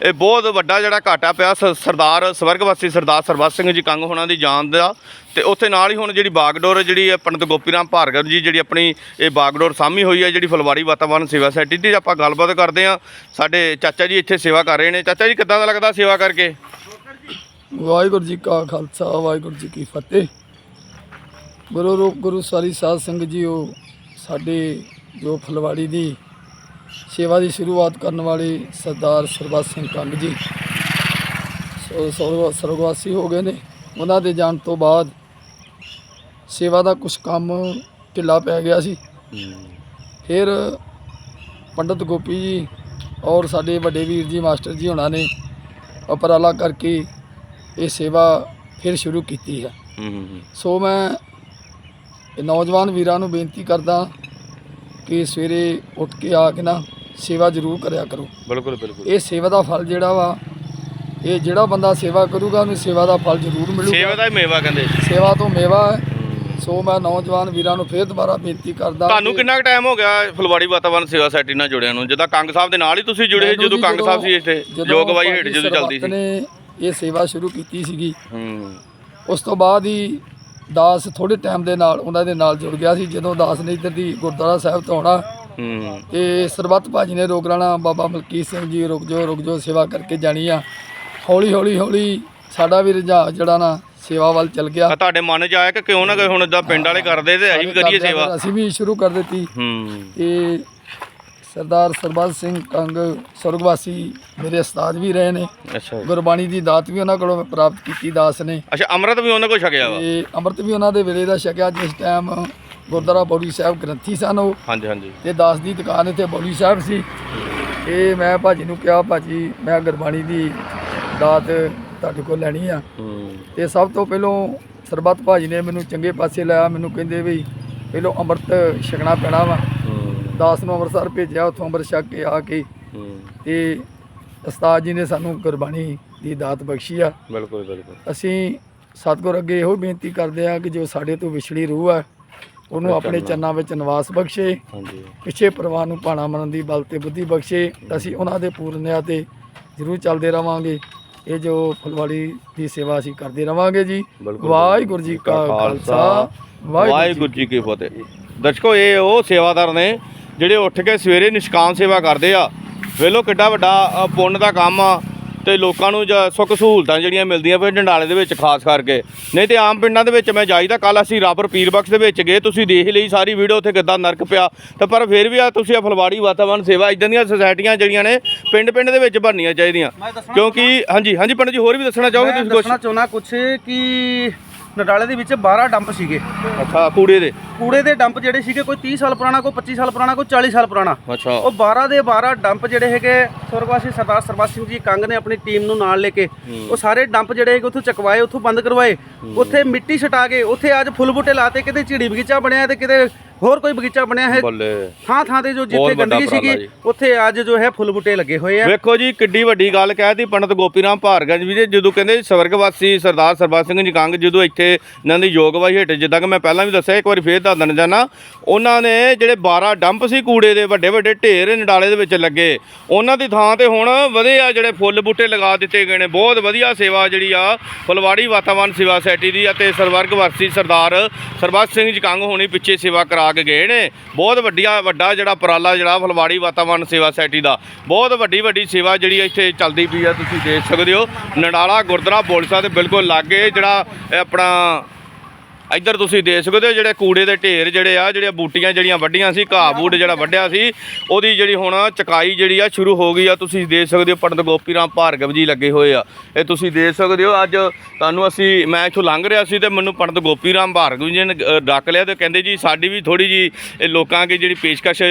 ਇਹ ਬਹੁਤ ਵੱਡਾ ਜਿਹੜਾ ਘਾਟਾ ਪਿਆ ਸ- ਸਰਦਾਰ ਸਵਰਗਵਾਸੀ ਸਰਦਾਰ ਸਰਬੱਤ ਸਿੰਘ ਜੀ ਕੰਗ ਹੋਣਾ ਦੀ ਜਾਨ ਦਾ। ਤੇ ਉੱਥੇ ਨਾਲ ਹੀ ਹੁਣ ਜਿਹੜੀ ਬਾਗਡੋਰ ਜਿਹੜੀ ਹੈ ਪੰਡਤ ਗੋਪੀਰਾਮ ਭਾਰਗਵ ਜੀ, ਜਿਹੜੀ ਆਪਣੀ ਇਹ ਬਾਗਡੋਰ ਸਾਮੀ ਹੋਈ ਹੈ, ਜਿਹੜੀ ਫਲਵਾੜੀ ਵਾਤਾਵਰਣ ਸੇਵਾ ਸੋਸਾਇਟੀ ਦੀ ਆਪਾਂ ਗੱਲਬਾਤ ਕਰਦੇ ਹਾਂ। ਸਾਡੇ ਚਾਚਾ ਜੀ ਇੱਥੇ ਸੇਵਾ ਕਰ ਰਹੇ ਨੇ। ਚਾਚਾ ਜੀ, ਕਿੱਦਾਂ ਦਾ ਲੱਗਦਾ ਸੇਵਾ ਕਰਕੇ? ਵਾਹਿਗੁਰੂ ਜੀ ਕਾ ਖਾਲਸਾ, ਵਾਹਿਗੁਰੂ ਜੀ ਕੀ ਫਤਿਹ। ਗੁਰੂ ਰੂਪ ਗੁਰੂ ਸਾਰੀ ਸਾਧ ਸੰਗਤ ਉਹ ਸਾਡੇ ਜੋ ਫਲਵਾੜੀ ਦੀ ਸੇਵਾ ਦੀ ਸ਼ੁਰੂਆਤ ਕਰਨ ਵਾਲੇ ਸਰਦਾਰ ਸਰਬੱਤ ਸਿੰਘ ਕੰਗ ਜੀ ਸਰਗਵਾਸੀ ਹੋ ਗਏ ਨੇ। ਉਹਨਾਂ ਦੇ ਜਾਣ ਤੋਂ ਬਾਅਦ ਸੇਵਾ ਦਾ ਕੁਝ ਕੰਮ ਢਿੱਲਾ ਪੈ ਗਿਆ ਸੀ। ਫਿਰ ਪੰਡਤ ਗੋਪੀ ਜੀ ਔਰ ਸਾਡੇ ਵੱਡੇ ਵੀਰ ਜੀ ਮਾਸਟਰ ਜੀ ਹੋਣਾ ਨੇ ਉਪਰਾਲਾ ਕਰਕੇ ਇਹ ਸੇਵਾ ਫਿਰ ਸ਼ੁਰੂ ਕੀਤੀ ਹੈ। ਸੋ ਮੈਂ ਇਹ ਨੌਜਵਾਨ ਵੀਰਾਂ ਨੂੰ ਬੇਨਤੀ ਕਰਦਾ ਕਿ ਸਵੇਰੇ ਉੱਠ ਕੇ ਆ ਕੇ ਨਾ ਸੇਵਾ ਜ਼ਰੂਰ ਕਰਿਆ ਕਰੋ। ਬਿਲਕੁਲ ਬਿਲਕੁਲ। ਇਹ ਸੇਵਾ ਦਾ ਫਲ ਜਿਹੜਾ ਵਾ ਇਹ ਜਿਹੜਾ ਬੰਦਾ ਸੇਵਾ ਕਰੂਗਾ ਉਹਨੂੰ ਸੇਵਾ ਦਾ ਫਲ ਜ਼ਰੂਰ ਸੇਵਾ ਮਿਲੂਗਾ ਦਾ ਹੀ ਮੇਵਾ ਕਹਿੰਦੇ ਸੇਵਾ ਤੋਂ ਮੇਵਾ ਹੈ। ਸੋ ਮੈਂ ਨੌਜਵਾਨ ਵੀਰਾਂ ਨੂੰ ਫੇਰ ਦੁਬਾਰਾ ਬੇਨਤੀ ਕਰਦਾ ਤੁਹਾਨੂੰ ਕਿ ਕਿੰਨਾ ਕੁ ਟਾਈਮ ਹੋ ਗਿਆ ਫੁਲਵਾੜੀ ਵਾਤਾਵਰਣ ਸੇਵਾ ਸੋਸਾਇਟੀ ਨਾਲ ਜੁੜਿਆਂ ਨੂੰ? ਜਿੱਦਾਂ ਕੰਗ ਸਾਹਿਬ ਦੇ ਨਾਲ ਹੀ ਤੁਸੀਂ ਜੁੜੇ ਮੈਨੂੰ ਜਦੋਂ ਜੀ ਕੰਗ ਸਾਹਿਬ ਸੀ ਇੱਥੇ ਜਦੋਂ ਜੋਗਵਾਈ ਹੇਠ ਜਦੋਂ ਚੱਲਦੀ ਸੀ। ਨੇ ਇਹ ਸੇਵਾ ਸ਼ੁਰੂ ਕੀਤੀ ਸੀਗੀ। ਹੂੰ। ਉਸ ਤੋਂ ਬਾਅਦ ਹੀ ਦਾਸ ਥੋੜੇ ਟਾਈਮ ਦੇ ਨਾਲ ਉਹਨਾਂ ਦੇ ਨਾਲ ਜੁੜ ਗਿਆ ਸੀ ਜਦੋਂ ਦਾਸ ਨੇ ਇੱਧਰ ਦੀ ਗੁਰਦੁਆਰਾ ਸਾਹਿਬ ਤੋਂ ਆਉਣਾ। ਹੂੰ। ਤੇ ਸਰਬੱਤ ਭਾਜੀ ਨੇ ਰੋਕ ਲੈਣਾ ਬਾਬਾ ਮਲਕੀਤ ਸਿੰਘ ਜੀ ਰੁਕ ਜਾਓ ਰੁਕ ਜਾਓ ਸੇਵਾ ਕਰਕੇ ਜਾਣੀ ਆ। ਹੌਲੀ ਹੌਲੀ ਹੌਲੀ ਸਾਡਾ ਵੀ ਰੁਝਾਨ ਜਿਹੜਾ ਨਾ ਸੇਵਾ ਵੱਲ ਚਲ ਗਿਆ। ਆ ਤੁਹਾਡੇ ਮਨ 'ਚ ਆਇਆ ਕਿ ਕਿਉਂ ਨਾ ਕੋਈ ਹੁਣ ਇਦਾਂ ਪਿੰਡ ਵਾਲੇ ਕਰਦੇ ਤੇ ਅਸੀਂ ਵੀ ਕਰੀਏ ਸੇਵਾ? ਅਸੀਂ ਵੀ ਸ਼ੁਰੂ ਕਰ ਦਿੱਤੀ। ਹੂੰ। ਤੇ ਸਰਦਾਰ ਸਰਬੱਤ ਸਿੰਘ ਕੰਗ ਸੁਰਗਵਾਸੀ ਮੇਰੇ ਉਸਤਾਦ ਵੀ ਰਹੇ ਨੇ। ਅੱਛਾ। ਗੁਰਬਾਣੀ ਦੀ ਦਾਤ ਵੀ ਉਹਨਾਂ ਕੋਲੋਂ ਪ੍ਰਾਪਤ ਕੀਤੀ ਦਾਸ ਨੇ। ਅੱਛਾ ਅੰਮ੍ਰਿਤ ਵੀ ਉਹਨਾਂ ਕੋਲ ਛਕਿਆ ਵਾ? ਤੇ ਅੰਮ੍ਰਿਤ ਵੀ ਉਹਨਾਂ ਦੇ ਵੇਲੇ ਦਾ ਛਕਿਆ ਜਿਸ ਟਾਈਮ ਗੁਰਦੁਆਰਾ ਬੌਲੀ ਸਾਹਿਬ ਗ੍ਰੰਥੀ ਸਨ ਉਹ। ਹਾਂਜੀ ਹਾਂਜੀ। ਤੇ ਦਾਸ ਦੀ ਦੁਕਾਨ ਇੱਥੇ ਬੌਲੀ ਸਾਹਿਬ ਸੀ। ਇਹ ਮੈਂ ਭਾਜੀ ਨੂੰ ਕਿਹਾ ਭਾਜੀ ਮੈਂ ਗੁਰਬਾਣੀ ਦੀ ਦਾਤ ਤੁਹਾਡੇ ਕੋਲ ਲੈਣੀ ਆ। ਤੇ ਸਭ ਤੋਂ ਪਹਿਲੋਂ ਸਰਬੱਤ ਭਾਜੀ ਨੇ ਮੈਨੂੰ ਚੰਗੇ ਪਾਸੇ ਲਾਇਆ ਮੈਨੂੰ ਕਹਿੰਦੇ ਵੀ ਪਹਿਲੋਂ ਅੰਮ੍ਰਿਤ ਛਕਣਾ ਪੈਣਾ ਵਾ। ਦਾਸ ਨੂੰ ਅੰਮ੍ਰਿਤਸਰ ਭੇਜਿਆ ਉੱਥੋਂ ਅੰਮ੍ਰਿਤ ਛਕ ਕੇ ਆ ਕੇ ਤੇ ਉਸਤਾਦ ਜੀ ਨੇ ਸਾਨੂੰ ਗੁਰਬਾਣੀ ਦੀ ਦਾਤ ਬਖਸ਼ੀ ਆ। ਬਿਲਕੁਲ ਬਿਲਕੁਲ। ਅਸੀਂ ਸਤਿਗੁਰ ਅੱਗੇ ਇਹੋ ਬੇਨਤੀ ਕਰਦੇ ਆ ਕਿ ਜੋ ਸਾਡੇ ਤੋਂ ਵਿਛੜੀ ਰੂਹ ਆ ਉਹਨੂੰ ਆਪਣੇ ਚਰਨਾਂ ਵਿੱਚ ਨਿਵਾਸ ਬਖਸ਼ੇ। ਹਾਂਜੀ। ਪਿੱਛੇ ਪਰਵਾਹ ਨੂੰ ਭਾਣਾ ਮਰਨ ਦੀ ਬਲ ਤੇ ਬੁੱਧੀ ਬਖਸ਼ੇ। ਅਸੀਂ ਉਹਨਾਂ ਦੇ ਪੂਰਨਿਆ ਤੇ ਜ਼ਰੂਰ ਚੱਲਦੇ ਰਵਾਂਗੇ। ਇਹ ਜੋ ਫੁਲਵਾੜੀ ਦੀ ਸੇਵਾ ਅਸੀਂ ਕਰਦੇ ਰਵਾਂਗੇ ਜੀ। ਵਾਹਿਗੁਰੂ ਜੀ ਕਾ ਖਾਲਸਾ ਵਾਹਿਗੁਰੂ ਜੀ ਕੀ ਫਤਿਹ। ਦਰਸ਼ਕੋ ਇਹ ਉਹ ਸੇਵਾਦਾਰ ਨੇ ਜਿਹੜੇ ਉੱਠ ਕੇ ਸਵੇਰੇ ਨਿਸ਼ਕਾਮ ਸੇਵਾ ਕਰਦੇ ਆ। ਵੇਲੋ ਕਿੱਡਾ ਵੱਡਾ ਪੁੰਨ ਦਾ ਕੰਮ ਆ। ਤੇ ਲੋਕਾਂ ਨੂੰ ਜ- ਸੁੱਖ ਸਹੂਲਤਾਂ ਜਿਹੜੀਆਂ ਮਿਲਦੀਆਂ ਪਏ ਡੰਡਾਲੇ ਦੇ ਵਿੱਚ ਖਾਸ ਕਰਕੇ। ਨਹੀਂ ਤੇ ਆਮ ਪਿੰਡਾਂ ਦੇ ਵਿੱਚ ਮੈਂ ਜਾਈਦਾ ਕੱਲ ਅਸੀਂ ਰਾਪਰ ਪੀਰ ਬਖਸ਼ ਦੇ ਵਿੱਚ ਗਏ ਤੁਸੀਂ ਦੇਖ ਲਈ ਸਾਰੀ ਵੀਡੀਓ ਉੱਥੇ ਕਿੱਦਾਂ ਨਰਕ ਪਿਆ। ਤੇ ਪਰ ਫਿਰ ਵੀ ਆ ਤੁਸੀਂ ਆ ਫਲਵਾੜੀ ਵਾਤਾਵਰਣ ਸੇਵਾ ਇਦਾਂ ਦੀਆਂ ਸੁਸਾਇਟੀਆਂ ਜਿਹੜੀਆਂ ਨੇ ਪਿੰਡ ਪਿੰਡ ਦੇ ਵਿੱਚ ਬਣਨੀਆਂ ਚਾਹੀਦੀਆਂ। ਕਿਉਂਕਿ ਹਾਂਜੀ ਹਾਂਜੀ ਪੰਡਤ ਜੀ ਹੋਰ ਵੀ ਦੱਸਣਾ ਚਾਹੋਗੇ ਤੁਸੀਂ ਕੁਝ ਦੱਸਣਾ ਚਾਹੁੰਦਾ ਕੁਛ ਕਿ ਨਡਾਲੇ ਦੇ ਵਿੱਚ 12 ਡੰਪ ਸੀਗੇ। ਅੱਛਾ ਕੂੜੇ ਦੇ? ਕੂੜੇ ਦੇ ਡੰਪ ਜਿਹੜੇ ਸੀਗੇ ਕੋਈ 30 ਸਾਲ ਪੁਰਾਣਾ ਕੋਈ 25 ਸਾਲ ਪੁਰਾਣਾ ਕੋਈ 40 ਸਾਲ ਪੁਰਾਣਾ। ਅੱਛਾ। ਉਹ 12 ਦੇ 12 ਡੰਪ ਜਿਹੜੇ ਹੈਗੇ ਸੁਰਗਵਾਸੀ ਸਰਦਾਰ ਸਰਬੱਤ ਸਿੰਘ ਜੀ ਕੰਗ ਨੇ ਆਪਣੀ ਟੀਮ ਨੂੰ ਨਾਲ ਲੈ ਕੇ ਉਹ ਸਾਰੇ ਡੰਪ ਜਿਹੜੇ ਹੈਗੇ ਉੱਥੋਂ ਚਕਵਾਏ ਉੱਥੋਂ ਬੰਦ ਕਰਵਾਏ। ਉੱਥੇ ਮਿੱਟੀ ਛਟਾ ਕੇ ਉੱਥੇ ਅੱਜ ਫੁੱਲ ਬੂਟੇ ਲਾਤੇ ਕਿਤੇ ਝਿੜੀ ਬਗੀਚਾ ਬਣਿਆ ਤੇ ਕਿਤੇ ਹੋਰ ਕੋਈ ਬਗੀਚਾ ਬਣਿਆ ਹੈ? ਬੱਲੇ। ਥਾਂ ਥਾਂ ਤੇ ਜੋ ਬਹੁਤ ਜਿੱਥੇ ਵੱਡਾ ਗੰਦਗੀ ਉਪਰਾਲਾ ਸੀਗੀ ਜੀ। ਉੱਥੇ ਅੱਜ ਜੋ ਹੈ ਫੁੱਲ ਬੂਟੇ ਲੱਗੇ ਹੋਏ ਆ। ਵੇਖੋ ਜੀ ਕਿੱਡੀ ਵੱਡੀ ਗੱਲ ਕਹਿਤੀ ਪੰਡਤ ਗੋਪੀਰਾਮ ਭਾਰਗਜ ਵੀ ਜੀ ਜਦੋਂ ਕਹਿੰਦੇ ਸਵਰਗਵਾਸੀ ਸਰਦਾਰ ਸਰਬੱਤ ਸਿੰਘ ਜੀ ਕੰਗ ਜਦੋਂ ਇੱਥੇ ਇਹਨਾਂ ਦੀ ਯੋਗਵਾਈ ਹੇਠ ਜਿੱਦਾਂ ਕਿ ਮੈਂ ਪਹਿਲਾਂ ਵੀ ਦੱਸਿਆ ਇੱਕ ਵਾਰੀ ਫੇਰ ਦੱਸ ਦੇਣਾ ਚਾਹੁੰਦਾ ਉਹਨਾਂ ਨੇ ਜਿਹੜੇ 12 ਡੰਪ ਸੀ ਕੂੜੇ ਦੇ ਵੱਡੇ ਵੱਡੇ ਢੇਰ ਨਡਾਲੇ ਦੇ ਵਿੱਚ ਲੱਗੇ। ਉਹਨਾਂ ਦੀ ਥਾਂ ਤੇ ਹੁਣ ਵਧੇ ਆ ਜਿਹੜੇ ਫੁੱਲ ਬੂਟੇ ਲਗਾ ਦਿੱਤੇ ਗਏ ਨੇ। ਬਹੁਤ ਵਧੀਆ ਸੇਵਾ ਜਿਹੜੀ ਆ ਫੁਲਵਾੜੀ ਵਾਤਾਵਰਣ ਸੇਵਾ ਸੋਸਾਇਟੀ ਦੀ ਅਤੇ ਸਵਰਗਵਾਸੀ ਸਰਦਾਰ ਸਰਬੱਤ ਸਿੰਘ ਜੀ ਕੰਗ ਹੋਣੀ ਪਿੱਛੇ ਸੇਵਾ ਕਰਾ ਕੇ ਗਏ ਨੇ। ਬਹੁਤ ਵੱਡੀਆ, ਵੱਡਾ ਜਿਹੜਾ ਉਪਰਾਲਾ ਜਿਹੜਾ ਫਲਵਾੜੀ ਵਾਤਾਵਰਣ ਸੇਵਾ ਸੋਸਾਇਟੀ ਦਾ। ਬਹੁਤ ਵੱਡੀ ਵੱਡੀ ਸੇਵਾ ਜਿਹੜੀ ਇੱਥੇ ਚੱਲਦੀ ਪਈ ਆ ਤੁਸੀਂ ਦੇਖ ਸਕਦੇ ਹੋ। ਨਡਾਲਾ, ਗੁਰਦੁਆਰਾ, ਬੋਲਸਾ ਦੇ ਬਿਲਕੁਲ ਲਾਗੇ ਜਿਹੜਾ ਆਪਣਾ ਇੱਧਰ ਤੁਸੀਂ ਦੇਖ ਸਕਦੇ ਹੋ ਜਿਹੜੇ ਕੂੜੇ ਦੇ ਢੇਰ ਜਿਹੜੇ ਆ ਜਿਹੜੀਆਂ ਬੂਟੀਆਂ ਜਿਹੜੀਆਂ ਵੱਡੀਆਂ ਸੀ ਘਾਹ ਬੂਟ ਜਿਹੜਾ ਵੱਢਿਆ ਸੀ ਉਹਦੀ ਜਿਹੜੀ ਹੁਣ ਚਕਾਈ ਜਿਹੜੀ ਆ ਸ਼ੁਰੂ ਹੋ ਗਈ ਆ। ਤੁਸੀਂ ਦੇਖ ਸਕਦੇ ਹੋ ਪੰਡਤ ਗੋਪੀ ਰਾਮ ਭਾਰਗਵ ਜੀ ਲੱਗੇ ਹੋਏ ਆ। ਇਹ ਤੁਸੀਂ ਦੇਖ ਸਕਦੇ ਹੋ ਅੱਜ ਤੁਹਾਨੂੰ ਅਸੀਂ ਮੈਂ ਇੱਥੋਂ ਲੰਘ ਰਿਹਾ ਸੀ ਤੇ ਮੈਨੂੰ ਪੰਡਤ ਗੋਪੀ ਰਾਮ ਭਾਰਗਵ ਜੀ ਨੇ ਡੱਕ ਲਿਆ ਤੇ ਕਹਿੰਦੇ ਜੀ ਸਾਡੀ ਵੀ ਥੋੜੀ ਜੀ ਇਹ ਲੋਕਾਂ ਅੱਗੇ ਜਿਹੜੀ ਪੇਸ਼ਕਸ਼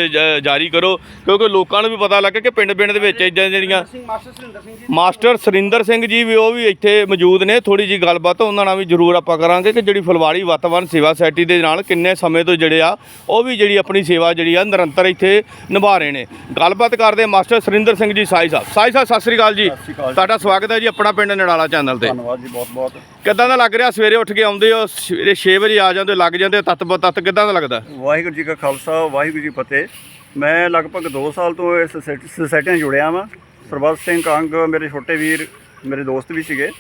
ਜਾਰੀ ਕਰੋ ਕਿਉਂਕਿ ਲੋਕਾਂ ਨੂੰ ਵੀ ਪਤਾ ਲੱਗੇ ਕਿ ਪਿੰਡ ਪਿੰਡ ਦੇ ਵਿੱਚ ਇਦਾਂ ਜਿਹੜੀਆਂ ਸਿੰਘ ਮਾਸਟਰ ਸੁਰਿੰਦਰ ਸਿੰਘ ਜੀ। ਮਾਸਟਰ ਸਰਿੰਦਰ ਸਿੰਘ ਜੀ ਵੀ ਉਹ ਵੀ ਇੱਥੇ ਮੌਜੂਦ ਨੇ। ਥੋੜੀ ਜੀ ਗੱਲਬਾਤ ਉਹਨਾਂ ਨਾਲ ਵੀ ਜ਼ਰੂਰ ਆਪਾਂ ਕਰਾਂਗੇ ਕਿ ਜਿਹੜੀ ਫੁਲਵਾੜੀ ਵਾਤਾਵਰਣ ਸੇਵਾ ਸੋਸਾਇਟੀ ਦੇ ਨਾਲ ਕਿੰਨੇ ਸਮੇਂ ਤੋਂ ਜਿਹੜੇ ਆ ਉਹ ਵੀ ਜਿਹੜੀ ਆਪਣੀ ਸੇਵਾ ਜਿਹੜੀ ਆ ਨਿਰੰਤਰ ਇੱਥੇ ਨਿਭਾ ਰਹੇ ਨੇ। ਗੱਲਬਾਤ ਕਰਦੇ ਮਾਸਟਰ ਸਰਿੰਦਰ ਸਿੰਘ ਜੀ ਸਾਈ ਸਾਹਿਬ। ਸਾਈ ਸਾਹਿਬ ਸਤਿ ਸ੍ਰੀ ਅਕਾਲ ਜੀ। ਤੁਹਾਡਾ ਸਵਾਗਤ ਹੈ ਜੀ ਆਪਣਾ ਪਿੰਡ ਨੜਾਲਾ ਚੈਨਲ ਤੇ। ਧੰਨਵਾਦ ਜੀ ਬਹੁਤ ਬਹੁਤ। ਕਿੱਦਾਂ ਦਾ ਲੱਗ ਰਿਹਾ? ਸਵੇਰੇ ਉੱਠ ਕੇ ਆਉਂਦੇ ਹੋ ਸਵੇਰੇ 6 ਵਜੇ ਆ ਜਾਂਦੇ ਹੋ, ਲੱਗ ਜਾਂਦੇ ਹੋ, ਤੱਤ ਤੱਤ ਕਿੱਦਾਂ ਦਾ ਲੱਗਦਾ? ਵਾਹਿਗੁਰੂ ਜੀ ਕਾ ਖਾਲਸਾ ਵਾਹਿਗੁਰੂ ਜੀ ਫਤਿਹ। ਮੈਂ ਲਗਭਗ 2 ਸਾਲ ਤੋਂ ਇਸ ਸੋਸਾਇਟੀ ਨਾਲ ਜੁੜਿਆ ਵਾਂ। ਸਰਬੱਤ ਸਿੰਘ ਕੰਗ ਮੇਰੇ ਛੋਟੇ ਵੀਰ ਮੇਰੇ ਦੋਸਤ ਵੀ ਸੀਗੇ।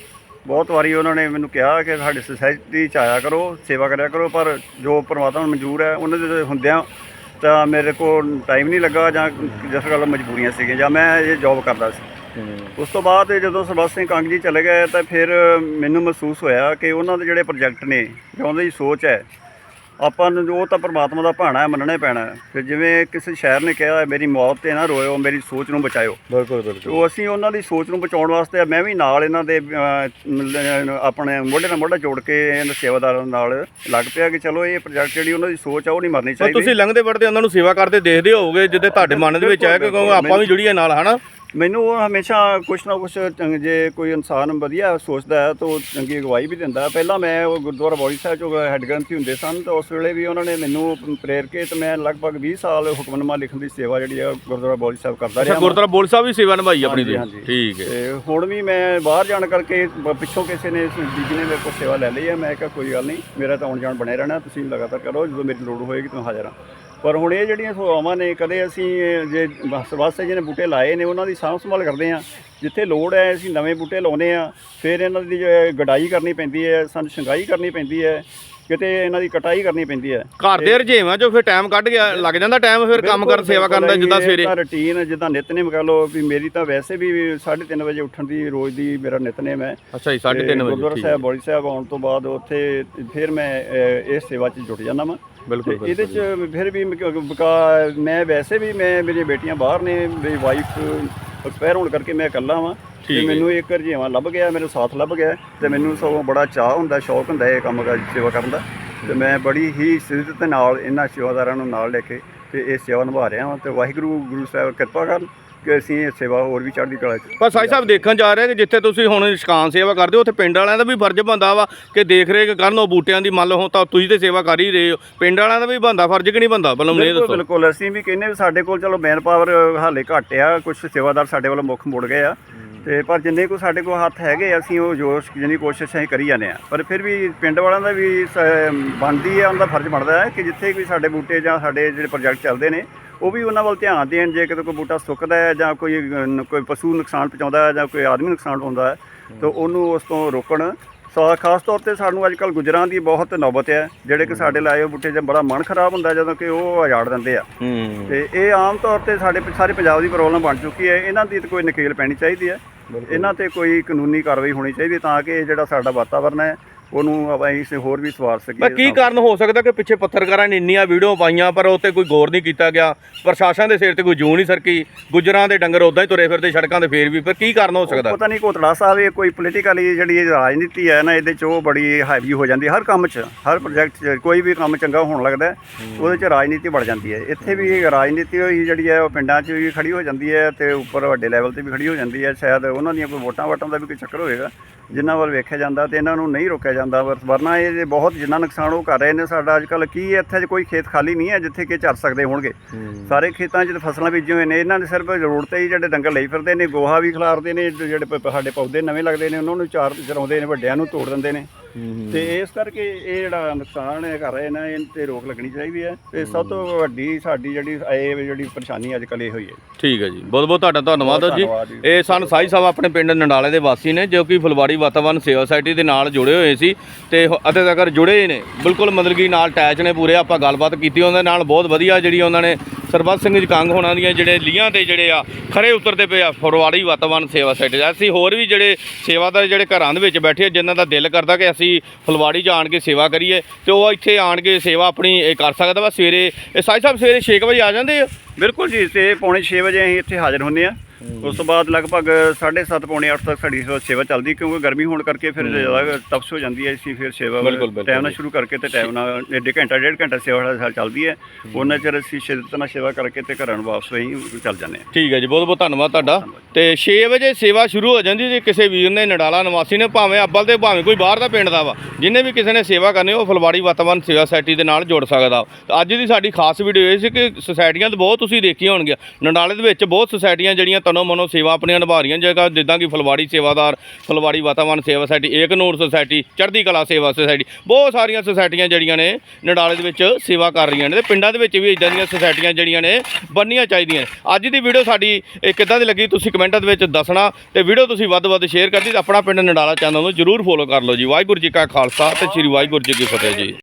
ਬਹੁਤ ਵਾਰੀ ਉਹਨਾਂ ਨੇ ਮੈਨੂੰ ਕਿਹਾ ਕਿ ਸਾਡੀ ਸੁਸਾਇਟੀ ਚ ਆਇਆ ਕਰੋ ਸੇਵਾ ਕਰਿਆ ਕਰੋ ਪਰ ਜੋ ਪਰਮਾਤਮਾ ਨੂੰ ਮਨਜ਼ੂਰ ਹੈ ਉਹਨਾਂ ਦੇ ਹੁੰਦਿਆਂ ਤਾਂ ਮੇਰੇ ਕੋਲ ਟਾਈਮ ਨਹੀਂ ਲੱਗਾ ਜਾਂ ਜਿਸ ਗੱਲ ਮਜਬੂਰੀਆਂ ਸੀਗੀਆਂ ਜਾਂ ਮੈਂ ਇਹ ਜੌਬ ਕਰਦਾ ਸੀ। ਉਸ ਤੋਂ ਬਾਅਦ ਜਦੋਂ ਸਰਬੱਤ ਸਿੰਘ ਕੰਗ ਜੀ ਚਲੇ ਗਏ ਤਾਂ ਫਿਰ ਮੈਨੂੰ ਮਹਿਸੂਸ ਹੋਇਆ ਕਿ ਉਹਨਾਂ ਦੇ ਜਿਹੜੇ ਪ੍ਰੋਜੈਕਟ ਨੇ ਜਾਂ ਉਹਨਾਂ ਦੀ ਸੋਚ ਹੈ ਆਪਾਂ ਨੂੰ ਉਹ ਤਾਂ ਪ੍ਰਮਾਤਮਾ ਦਾ ਭਾਣਾ ਹੈ ਮੰਨਣਾ ਹੀ ਪੈਣਾ ਹੈ। ਫਿਰ ਜਿਵੇਂ ਕਿਸੇ ਸ਼ਾਇਰ ਨੇ ਕਿਹਾ ਮੇਰੀ ਮੌਤ ਤੇ ਨਾ ਰੋਇਓ ਮੇਰੀ ਸੋਚ ਨੂੰ ਬਚਾਇਓ। ਬਿਲਕੁਲ ਬਿਲਕੁਲ। ਉਹ ਅਸੀਂ ਉਹਨਾਂ ਦੀ ਸੋਚ ਨੂੰ ਬਚਾਉਣ ਵਾਸਤੇ ਮੈਂ ਵੀ ਨਾਲ ਇਹਨਾਂ ਦੇ ਅਹ, ਆਪਣੇ ਮੋਢੇ ਨਾਲ ਮੋਢਾ ਜੋੜ ਕੇ ਇਹਨਾਂ ਸੇਵਾਦਾਰਾਂ ਨਾਲ ਲੱਗ ਪਿਆ ਕਿ ਚਲੋ ਇਹ ਪ੍ਰੋਜੈਕਟ ਜਿਹੜੀ ਉਹਨਾਂ ਦੀ ਸੋਚ ਆ ਉਹ ਨਹੀਂ ਮਰਨੀ ਪਰ ਚਾਹੀਦੀ। ਤੁਸੀਂ ਲੰਘਦੇ ਵੜਦੇ ਉਹਨਾਂ ਨੂੰ ਸੇਵਾ ਕਰਦੇ ਦੇਖਦੇ ਹੋਵੋਗੇ ਜਿੱਦੇ ਤੁਹਾਡੇ ਮਨ ਦੇ ਵਿੱਚ ਆਇਆ ਕਿ ਕਿਉਂਕਿ ਆਪਾਂ ਵੀ ਜੁੜੀਏ ਨਾਲ ਹਨਾ? ਮੈਨੂੰ ਉਹ ਹਮੇਸ਼ਾ ਕੁਛ ਨਾ ਕੁਛ ਚੰਗ ਜੇ ਕੋਈ ਇਨਸਾਨ ਵਧੀਆ ਸੋਚਦਾ ਹੈ ਤਾਂ ਉਹ ਚੰਗੀ ਅਗਵਾਈ ਵੀ ਦਿੰਦਾ ਹੈ। ਪਹਿਲਾਂ ਮੈਂ ਉਹ ਗੁਰਦੁਆਰਾ ਬੋੜੀ ਸਾਹਿਬ ਚੋਂ ਹੈੱਡ ਗ੍ਰੰਥੀ ਹੁੰਦੇ ਸਨ ਤਾਂ ਉਸ ਵੇਲੇ ਵੀ ਉਹਨਾਂ ਨੇ ਮੈਨੂੰ ਪ੍ਰੇਰ ਕੇ ਤੇ ਮੈਂ ਲਗਭਗ 20 ਸਾਲ ਹੁਕਮਨਾਮਾ ਲਿਖਣ ਦੀ ਸੇਵਾ ਜਿਹੜੀ ਆ ਗੁਰਦੁਆਰਾ ਬੋੜੀ ਸਾਹਿਬ ਕਰਦਾ ਅੱਛਾ ਰਿਹਾ ਗੁਰਦੁਆਰਾ ਬੋਲ ਸਾਹਿਬ ਵੀ ਸੇਵਾ ਨਿਭਾਈ ਆਪਣੀ ਦੀ। ਠੀਕ ਹੈ। ਤੇ ਹੁਣ ਵੀ ਮੈਂ ਬਾਹਰ ਜਾਣ ਕਰਕੇ ਪਿੱਛੋਂ ਕਿਸੇ ਨੇ ਬੀਜੀ ਨੇ ਮੇਰੇ ਕੋਲ ਸੇਵਾ ਲੈ ਲਈ ਹੈ। ਮੈਂ ਕਿਹਾ ਕੋਈ ਗੱਲ ਨਹੀਂ ਮੇਰਾ ਤਾਂ ਆਉਣ ਜਾਣ ਬਣਿਆ ਰਹਿਣਾ ਤੁਸੀਂ ਲਗਾਤਾਰ ਕਰੋ ਜਦੋਂ ਮੇਰੀ ਲੋੜ ਹੋਏਗੀ ਤਾਂ ਹਾਜ਼ਰ ਹਾਂ। ਪਰ ਹੁਣ ਇਹ ਜਿਹੜੀਆਂ ਸੇਵਾਵਾਂ ਨੇ, ਕਦੇ ਅਸੀਂ ਜੇ ਵਾਸਤੇ ਜਿਹਨੇ ਬੂਟੇ ਲਾਏ ਨੇ, ਉਹਨਾਂ ਦੀ ਸਾਂਭ ਸੰਭਾਲ ਕਰਦੇ ਹਾਂ। ਜਿੱਥੇ ਲੋੜ ਹੈ, ਅਸੀਂ ਨਵੇਂ ਬੂਟੇ ਲਾਉਂਦੇ ਆ ਫਿਰ ਇਹਨਾਂ ਦੀ ਜੋ ਗਡਾਈ ਕਰਨੀ ਪੈਂਦੀ ਹੈ, ਸਾਨੂੰ ਛੰਗਾਈ ਕਰਨੀ ਪੈਂਦੀ ਹੈ। ਕਿਤੇ ਇਹਨਾਂ ਦੀ ਕਟਾਈ ਕਰਨੀ ਪੈਂਦੀ ਹੈ। ਘਰ ਦੇ ਰੁਝੇਵਾਂ ਚੋਂ ਫਿਰ ਟਾਈਮ ਕੱਢ ਗਿਆ ਲੱਗ ਜਾਂਦਾ ਟਾਈਮ ਫਿਰ ਕੰਮ ਕਰ ਸੇਵਾ ਕਰਨ ਦਾ ਜਿੱਦਾਂ ਸਵੇਰੇ। ਰੁਟੀਨ ਜਿੱਦਾਂ ਨਿਤਨੇਮ ਕਹ ਲਓ ਵੀ ਮੇਰੀ ਤਾਂ ਵੈਸੇ ਵੀ 3:30 ਵਜੇ ਉੱਠਣ ਦੀ ਰੋਜ਼ ਦੀ ਮੇਰਾ ਨਿਤਨੇਮ ਹੈ। ਅੱਛਾ ਜੀ ਤੇ 3:30 ਵਜੇ ਗੁਰਦੁਆਰਾ ਸਾਹਿਬ ਬੋੜੀ ਸਾਹਿਬ ਆਉਣ ਤੋਂ ਬਾਅਦ ਉੱਥੇ ਫਿਰ ਮੈਂ ਇਸ ਸੇਵਾ 'ਚ ਜੁਟ ਜਾਂਦਾ ਵਾਂ। ਬਿਲਕੁਲ ਤੇ ਇਹਦੇ 'ਚ ਫਿਰ ਵੀ ਮੈਂ- ਮੈਂ ਵੈਸੇ ਵੀ ਮੈਂ ਮੇਰੀਆਂ ਬੇਟੀਆਂ ਬਾਹਰ ਨੇ ਮੇਰੀ ਵਾਈਫ ਐਕਸਪਾਇਰ ਹੋਣ ਕਰਕੇ ਮੈਂ ਇਕੱਲਾ ਵਾਂ। ਤੇ ਹੈ। ਮੈਨੂੰ ਇੱਕ ਰਜੀਵਾ ਲੱਭ ਗਿਆ ਮੇਰੇ ਸਾਥ ਲੱਭ ਗਿਆ ਤੇ ਮੈਨੂੰ ਸਗੋਂ ਬੜਾ ਚਾਹ ਹੁੰਦਾ ਸ਼ੌਕ ਹੁੰਦਾ ਇਹ ਕੰਮ ਕਰ ਸੇਵਾ ਕਰਨ ਦਾ। ਤੇ ਮੈਂ ਬੜੀ ਹੀ ਸਿੱਧਤ ਨਾਲ ਇਹਨਾਂ ਸੇਵਾਦਾਰਾਂ ਨੂੰ ਨਾਲ ਲੈ ਕੇ ਤੇ ਇਹ ਸੇਵਾ ਨਿਭਾ ਰਿਹਾ ਹਾਂ ਤੇ ਵਾਹਿਗੁਰੂ ਗੁਰੂ ਸਾਹਿਬ ਕਿਰਪਾ ਕਰਨ ਕਿ ਅਸੀਂ ਇਹ ਸੇਵਾ ਹੋਰ ਵੀ ਚੜ੍ਹਦੀ ਕਲਾ 'ਚ ਪਰ ਸਾਈ ਸਾਹਿਬ ਦੇਖਣ ਜਾ ਰਹੇ ਕਿ ਜਿੱਥੇ ਤੁਸੀਂ ਹੁਣ ਸ਼ਕਾਨ ਸੇਵਾ ਕਰਦੇ ਹੋ ਉੱਥੇ ਪਿੰਡ ਵਾਲਿਆਂ ਦਾ ਵੀ ਫਰਜ਼ ਬਣਦਾ ਵਾ ਕਿ ਦੇਖ ਰੇਖ ਕਰਨ ਉਹ ਬੂਟਿਆਂ ਦੀ ਮੰਨ ਲਓ ਹੁਣ ਤਾਂ ਤੁਸੀਂ ਤੇ ਸੇਵਾ ਕਰ ਹੀ ਰਹੇ ਹੋ ਪਿੰਡ ਵਾਲਿਆਂ ਦਾ ਵੀ ਬਣਦਾ ਫਰਜ਼ ਕਿ ਨਹੀਂ ਬਣਦਾ? ਬਲਮ ਨੇ ਦੱਸੋ। ਬਿਲਕੁਲ ਅਸੀਂ ਵੀ ਕਹਿੰਦੇ ਵੀ ਸਾਡੇ ਕੋਲ ਚਲੋ ਮੈਨ ਪਾਵਰ ਹਾਲੇ ਘੱਟ ਆ ਕੁਝ ਸੇਵਾਦਾਰ ਸਾਡੇ ਵੱਲੋਂ ਮੁੱਖ ਮੁੜ ਗਏ ਆ। ਤੇ ਪਰ ਜਿੰਨੇ ਕੋ ਸਾਡੇ ਕੋਲ ਹੱਥ ਹੈਗੇ, ਅਸੀਂ ਉਹ ਜੋਸ਼ ਜਿੰਨੀ ਕੋਸ਼ਿਸ਼ ਅਸੀਂ ਕਰੀ ਜਾਂਦੇ ਆ ਪਰ ਫਿਰ ਵੀ ਪਿੰਡ ਵਾਲਿਆਂ ਦਾ ਵੀ ਸ- ਬਣਦੀ ਹੈ ਉਹਨਾਂ ਦਾ ਫਰਜ਼ ਬਣਦਾ ਹੈ ਕਿ ਜਿੱਥੇ ਵੀ ਸਾਡੇ ਬੂਟੇ ਜਾਂ ਸਾਡੇ ਜਿਹੜੇ ਪ੍ਰੋਜੈਕਟ ਚੱਲਦੇ ਨੇ, ਉਹ ਵੀ ਉਹਨਾਂ ਵੱਲ ਧਿਆਨ ਦੇਣ। ਜੇ ਕਿਤੇ ਕੋਈ ਬੂਟਾ ਸੁੱਕਦਾ ਹੈ ਜਾਂ ਕੋਈ ਕੋਈ ਪਸ਼ੂ ਨੁਕਸਾਨ ਪਹੁੰਚਾਉਂਦਾ ਹੈ ਜਾਂ ਕੋਈ ਆਦਮੀ ਨੁਕਸਾਨ ਪਾਉਂਦਾ ਹੈ, ਤਾਂ ਉਹਨੂੰ ਉਸ ਤੋਂ ਰੋਕਣ ਸਾ ਖਾਸ ਤੌਰ ਤੇ ਸਾਨੂੰ ਅੱਜ ਕੱਲ ਗੁਜਰਾਂ ਦੀ ਬਹੁਤ ਨੌਬਤ ਹੈ। ਜਿਹੜੇ ਕਿ ਸਾਡੇ ਲਾਏ ਹੋਏ ਬੂਟੇ 'ਚ ਬੜਾ ਮਨ ਖਰਾਬ ਹੁੰਦਾ ਜਦੋਂ ਕਿ ਉਹ ਉਜਾੜ ਦਿੰਦੇ ਆ। ਹੂੰ। ਤੇ ਇਹ ਆਮ ਤੌਰ ਤੇ ਸਾਡੇ ਸਾਰੇ ਪੰਜਾਬ ਦੀ ਪ੍ਰੋਬਲਮ ਬਣ ਚੁੱਕੀ ਹੈ। ਇਹਨਾਂ ਦੀ ਕੋਈ ਨਕੇਲ ਪੈਣੀ ਚਾਹੀਦੀ ਹੈ। ਇਹਨਾਂ ਤੇ ਕੋਈ ਕਾਨੂੰਨੀ ਕਾਰਵਾਈ ਹੋਣੀ ਚਾਹੀਦੀ ਹੈ ਤਾਂ ਕਿ ਇਹ ਜਿਹੜਾ ਸਾਡਾ ਵਾਤਾਵਰਨ ਹੈ ਉਹਨੂੰ ਆਪਾਂ ਇਸ ਹੋਰ ਵੀ ਸਵਾਰ ਮੈਂ ਸਕੀਏ ਕੀ ਕਾਰਨ ਹੋ ਸਕਦਾ ਕਿ ਪਿੱਛੇ ਪੱਤਰਕਾਰਾਂ ਨੇ ਇੰਨੀਆਂ ਵੀਡੀਓ ਪਾਈਆਂ ਪਰ ਉੱਤੇ ਕੋਈ ਗੌਰ ਨਹੀਂ ਕੀਤਾ ਗਿਆ? ਪ੍ਰਸ਼ਾਸਨ ਦੇ ਸਿਰ ਤੇ ਕੋਈ ਜੂੰ ਨਹੀਂ ਸਰਕੀ? ਗੁੱਜਰਾਂ ਦੇ ਡੰਗਰ ਉਦਾਂ ਹੀ ਤੁਰੇ ਫਿਰਦੇ ਸੜਕਾਂ ਤੇ ਫੇਰ ਵੀ। ਫਿਰ ਕੀ ਕਾਰਨ ਹੋ ਸਕਦਾ? ਪਤਾ ਨਹੀਂ ਕੋਤੜਾ ਸਾਹਿਬ ਇਹ ਕੋਈ ਪੋਲੀਟੀਕਲੀ ਜਿਹੜੀ ਰਾਜਨੀਤੀ ਹੈ ਨਾ ਇਹਦੇ ਚ ਉਹ ਬੜੀ ਹਾਵੀ ਹੋ ਜਾਂਦੀ ਹੈ ਹਰ ਕੰਮ 'ਚ ਹਰ ਪ੍ਰੋਜੈਕਟ 'ਚ ਕੋਈ ਵੀ ਕੰਮ ਚੰਗਾ ਹੋਣ ਲੱਗਦਾ ਉਹਦੇ 'ਚ ਰਾਜਨੀਤੀ ਵੜ ਜਾਂਦੀ ਹੈ। ਇੱਥੇ ਵੀ ਇਹ ਰਾਜਨੀਤੀ ਹੋਈ ਜਿਹੜੀ ਹੈ ਉਹ ਪਿੰਡਾਂ 'ਚ ਵੀ ਖੜੀ ਹੋ ਜਾਂਦੀ ਹੈ ਤੇ ਉੱਪਰ ਵੱਡੇ ਲੈਵਲ ਤੇ ਵੀ ਖੜੀ ਹੋ ਜਾਂਦੀ ਹੈ ਸ਼ਾਇਦ ਉਹਨਾਂ ਦੀਆਂ ਕੋਈ ਵੋਟਾਂ ਵਾਟਾਂ ਦਾ ਵੀ ਕੋਈ ਚੱਕਰ ਹੋਏਗਾ ਜਿਨ੍ਹਾਂ ਵੱਲ ਵੇਖਿਆ ਜਾਂਦਾ ਤੇ ਇਹਨਾਂ ਨੂੰ ਨਹੀਂ ਰੋਕਿਆ ਜਾਂਦਾ। ਵਰ- ਵਰਨਾ ਇਹ ਬਹੁਤ ਜਿੰਨਾ ਨੁਕਸਾਨ ਉਹ ਕਰ ਰਹੇ ਨੇ ਸਾਡਾ ਅੱਜ ਕੱਲ ਕੀ ਹੈ, ਇੱਥੇ ਕੋਈ ਖੇਤ ਖਾਲੀ ਨਹੀਂ ਹੈ ਜਿੱਥੇ ਕਿ ਝਰ ਸਕਦੇ ਹੋਣਗੇ। ਸਾਰੇ ਖੇਤਾਂ 'ਚ ਫਸਲਾਂ ਬੀਜੀਆਂ ਹੋਏ ਨੇ ਇਹਨਾਂ ਦੇ ਸਿਰਫ ਰੋਡ ਤੇ ਹੀ ਜਿਹੜੇ ਡੰਗਰ ਲਈ ਫਿਰਦੇ ਨੇ ਗੋਹਾ ਵੀ ਖਿਲਾਰਦੇ ਨੇ ਜਿਹੜੇ ਸਾਡੇ ਪੌਦੇ ਨਵੇਂ ਲੱਗਦੇ ਨੇ ਉਹਨਾਂ ਨੂੰ ਚਾਰ ਚਰਾਉਂਦੇ ਨੇ ਵੱਡਿਆਂ ਨੂੰ ਤੋੜ ਦਿੰਦੇ ਨੇ। ਤੇ ਇਸ ਕਰਕੇ ਇਹ ਜਿਹੜਾ ਨੁਕਸਾਨ ਹੈ ਕਰ ਰਹੇ ਨੇ ਇਹ ਤੇ ਰੋਕ ਲੱਗਣੀ ਚਾਹੀਦੀ ਹੈ। ਤੇ ਸਭ ਤੋਂ ਵੱਡੀ ਸਾਡੀ ਜਿਹੜੀ ਇਹ ਜਿਹੜੀ ਪਰੇਸ਼ਾਨੀ ਅੱਜ ਕੱਲ ਇਹ ਹੋਈ ਹੈ। ਠੀਕ ਹੈ ਜੀ। ਬਹੁਤ ਬਹੁਤ ਤੁਹਾਡਾ ਧੰਨਵਾਦ ਬਹੁਤ ਜੀ। ਇਹ ਸਨ ਸਾਈ ਸਾਹਿਬ ਆਪਣੇ ਪਿੰਡ ਨੰਡਾਲੇ ਦੇ ਵਾਸੀ ਨੇ ਜੋ ਕਿ ਫੁਲਵਾੜੀ ਵਾਤਾਵਰਨ ਸੇਵਾ ਸੁਸਾਇਟੀ ਦੇ ਨਾਲ ਜੁੜੇ ਹੋਏ ਸੀ ਤੇ ਅਤੇ ਤੱਕ ਜੁੜੇ ਨੇ। ਬਿਲਕੁਲ ਮਤਲਬ ਕਿ ਨਾਲ ਅਟੈਚ ਨੇ ਪੂਰੇ ਆਪਾਂ ਗੱਲਬਾਤ ਕੀਤੀ ਉਹਨਾਂ ਨਾਲ। ਬਹੁਤ ਵਧੀਆ ਜਿਹੜੀ ਉਹਨਾਂ ਨੇ ਸਰਬੱਤ ਸਿੰਘ ਜਕੰਗ ਹੋਣਾ ਦੀਆਂ ਜਿਹੜੇ ਲੀਹਾਂ ਤੇ ਜਿਹੜੇ ਆ, ਖਰੇ ਉਤਰਦੇ ਪਏ ਆ ਫੁਲਵਾੜੀ ਵਾਤਾਵਰਨ ਸੇਵਾ ਸੁਸਾਇਟੀ ਦੇ। ਅਸੀਂ ਹੋਰ ਵੀ ਜਿਹੜੇ ਸੇਵਾਦਾਰ ਜਿਹੜੇ ਘਰਾਂ ਦੇ ਵਿੱਚ ਬੈਠੇ ਆ, ਜਿਨ੍ਹਾਂ ਦਾ ਦਿਲ ਕਰਦਾ ਕਿ ਅਸੀਂ ਫਲਵਾੜੀ 'ਚ ਆਣ ਕੇ ਸੇਵਾ ਕਰੀਏ, ਤੇ ਉਹ ਇੱਥੇ ਆਣ ਕੇ ਸੇਵਾ ਆਪਣੀ ਇਹ ਕਰ ਸਕਦਾ ਵਾ। ਸਵੇਰੇ, ਇਹ ਸਾਈ ਸਾਹਿਬ ਸਵੇਰੇ 6 ਵਜੇ ਆ ਜਾਂਦੇ ਆ? ਬਿਲਕੁਲ ਜੀ, ਤੇ ਪੌਣੇ 6 ਵਜੇ ਅਸੀਂ ਇੱਥੇ ਹਾਜ਼ਰ ਹੁੰਦੇ ਆ। ਉਸ ਤੋਂ ਬਾਅਦ ਲਗਭਗ 7:30 ਪੌਣੇ 8 ਤੱਕ ਸਾਡੀ ਸੇਵਾ- ਚੱਲਦੀ ਕਿਉਂਕਿ ਗਰਮੀ ਹੋਣ ਕਰਕੇ ਫਿਰ ਜ਼ਿਆਦਾ ਤਪਸ਼ ਹੋ ਜਾਂਦੀ ਹੈ ਅਸੀਂ ਫਿਰ ਸੇਵਾ ਟਾਈਮ ਨਾਲ। ਸ਼ੁਰੂ ਕਰਕੇ ਤੇ ਟਾਈਮ ਨਾਲ ਡੇਢ ਘੰਟਾ ਡੇਢ ਘੰਟਾ ਸੇਵਾ ਸਾਡੀ ਚੱਲਦੀ ਹੈ। ਉਹਨਾਂ ਚਿਰ ਅਸੀਂ ਸ਼ਿੱਦਤ ਨਾਲ ਸੇਵਾ ਕਰਕੇ ਤੇ ਘਰਾਂ ਨੂੰ ਵਾਪਸ ਅਸੀਂ ਚੱਲ ਜਾਂਦੇ ਹਾਂ। ਠੀਕ ਹੈ ਜੀ ਬਹੁਤ ਬਹੁਤ ਧੰਨਵਾਦ ਤੁਹਾਡਾ। ਤੇ 6 ਵਜੇ ਸੇਵਾ ਸ਼ੁਰੂ ਹੋ ਜਾਂਦੀ ਜੇ ਕਿਸੇ ਵੀਰ ਨੇ ਨਡਾਲਾ ਨਿਵਾਸੀ ਨੇ ਭਾਵੇਂ ਅੱਬਲ ਤੇ ਭਾਵੇਂ ਕੋਈ ਬਾਹਰ ਦਾ ਪਿੰਡ ਦਾ ਵਾ ਜਿੰਨੇ ਵੀ ਕਿਸੇ ਨੇ ਸੇਵਾ ਕਰਨੀ ਉਹ ਫੁਲਵਾੜੀ ਵਾਤਾਵਰਨ ਸੇਵਾ ਸੁਸਾਇਟੀ ਦੇ ਨਾਲ ਜੁੜ ਸਕਦਾ ਅੱਜ ਦੀ ਸਾਡੀ ਖਾਸ ਵੀਡੀਓ ਇਹ ਸੀ ਕਿ ਸੁਸਾਇਟੀਆਂ ਤਾਂ ਬਹੁਤ ਤੁਸੀਂ ਦੇਖੀਆਂ ਹੋਣਗੀਆਂ ਨਡਾਲੇ ਦੇ ਵਿੱਚ ਬਹੁਤ ਸੁਸਾਇਟੀਆਂ ਜਿਹੜੀਆਂ ਤਨੋ ਮਨੋ ਸੇਵਾ ਆਪਣੀਆਂ ਨਿਭਾ ਰਹੀਆਂ ਜਗ੍ਹਾ ਜਿੱਦਾਂ ਕਿ ਫਲਵਾੜੀ ਸੇਵਾਦਾਰ, ਫਲਵਾੜੀ ਵਾਤਾਵਰਨ ਸੇਵਾ ਸੁਸਾਇਟੀ ਏਕਨੂਰ ਸੋਸਾਇਟੀ ਚੜ੍ਹਦੀ ਕਲਾ ਸੇਵਾ ਸੁਸਾਇਟੀ ਬਹੁਤ ਸਾਰੀਆਂ ਸੁਸਾਇਟੀਆਂ ਜਿਹੜੀਆਂ ਨੇ, ਨਡਾਲੇ ਦੇ ਵਿੱਚ ਸੇਵਾ ਕਰ ਰਹੀਆਂ ਨੇ ਤੇ ਪਿੰਡਾਂ ਦੇ ਵਿੱਚ ਵੀ ਇਦਾਂ ਦੀਆਂ ਸੁਸਾਇਟੀਆਂ ਜਿਹੜੀਆਂ ਨੇ ਬੰਨੀਆਂ ਚਾਹੀਦੀਆਂ ਅੱਜ ਦੀ ਵੀਡੀਓ ਸਾਡੀ, ਇਹ ਕਿੱਦਾਂ ਦੀ ਲੱਗੀ ਤੁਸੀਂ ਕਮੈਂਟਾਂ ਦੇ ਵਿੱਚ ਦੱਸਣਾ ਤੇ ਵੀਡੀਓ ਤੁਸੀਂ ਵੱਧ ਵੱਧ ਸ਼ੇਅਰ ਕਰਦੀ ਤੇ ਆਪਣਾ ਪਿੰਡ ਨਡਾਲਾ ਚੈਨਲ ਨੂੰ ਜਰੂਰ ਫੋਲੋ ਕਰ ਲਓ ਜੀ। ਵਾਹਿਗੁਰੂ ਜੀ ਕਾ ਖਾਲਸਾ ਤੇ ਸ੍ਰੀ ਵਾਹਿਗੁਰੂ ਜੀ ਕੀ ਫਤਿਹ ਜੀ।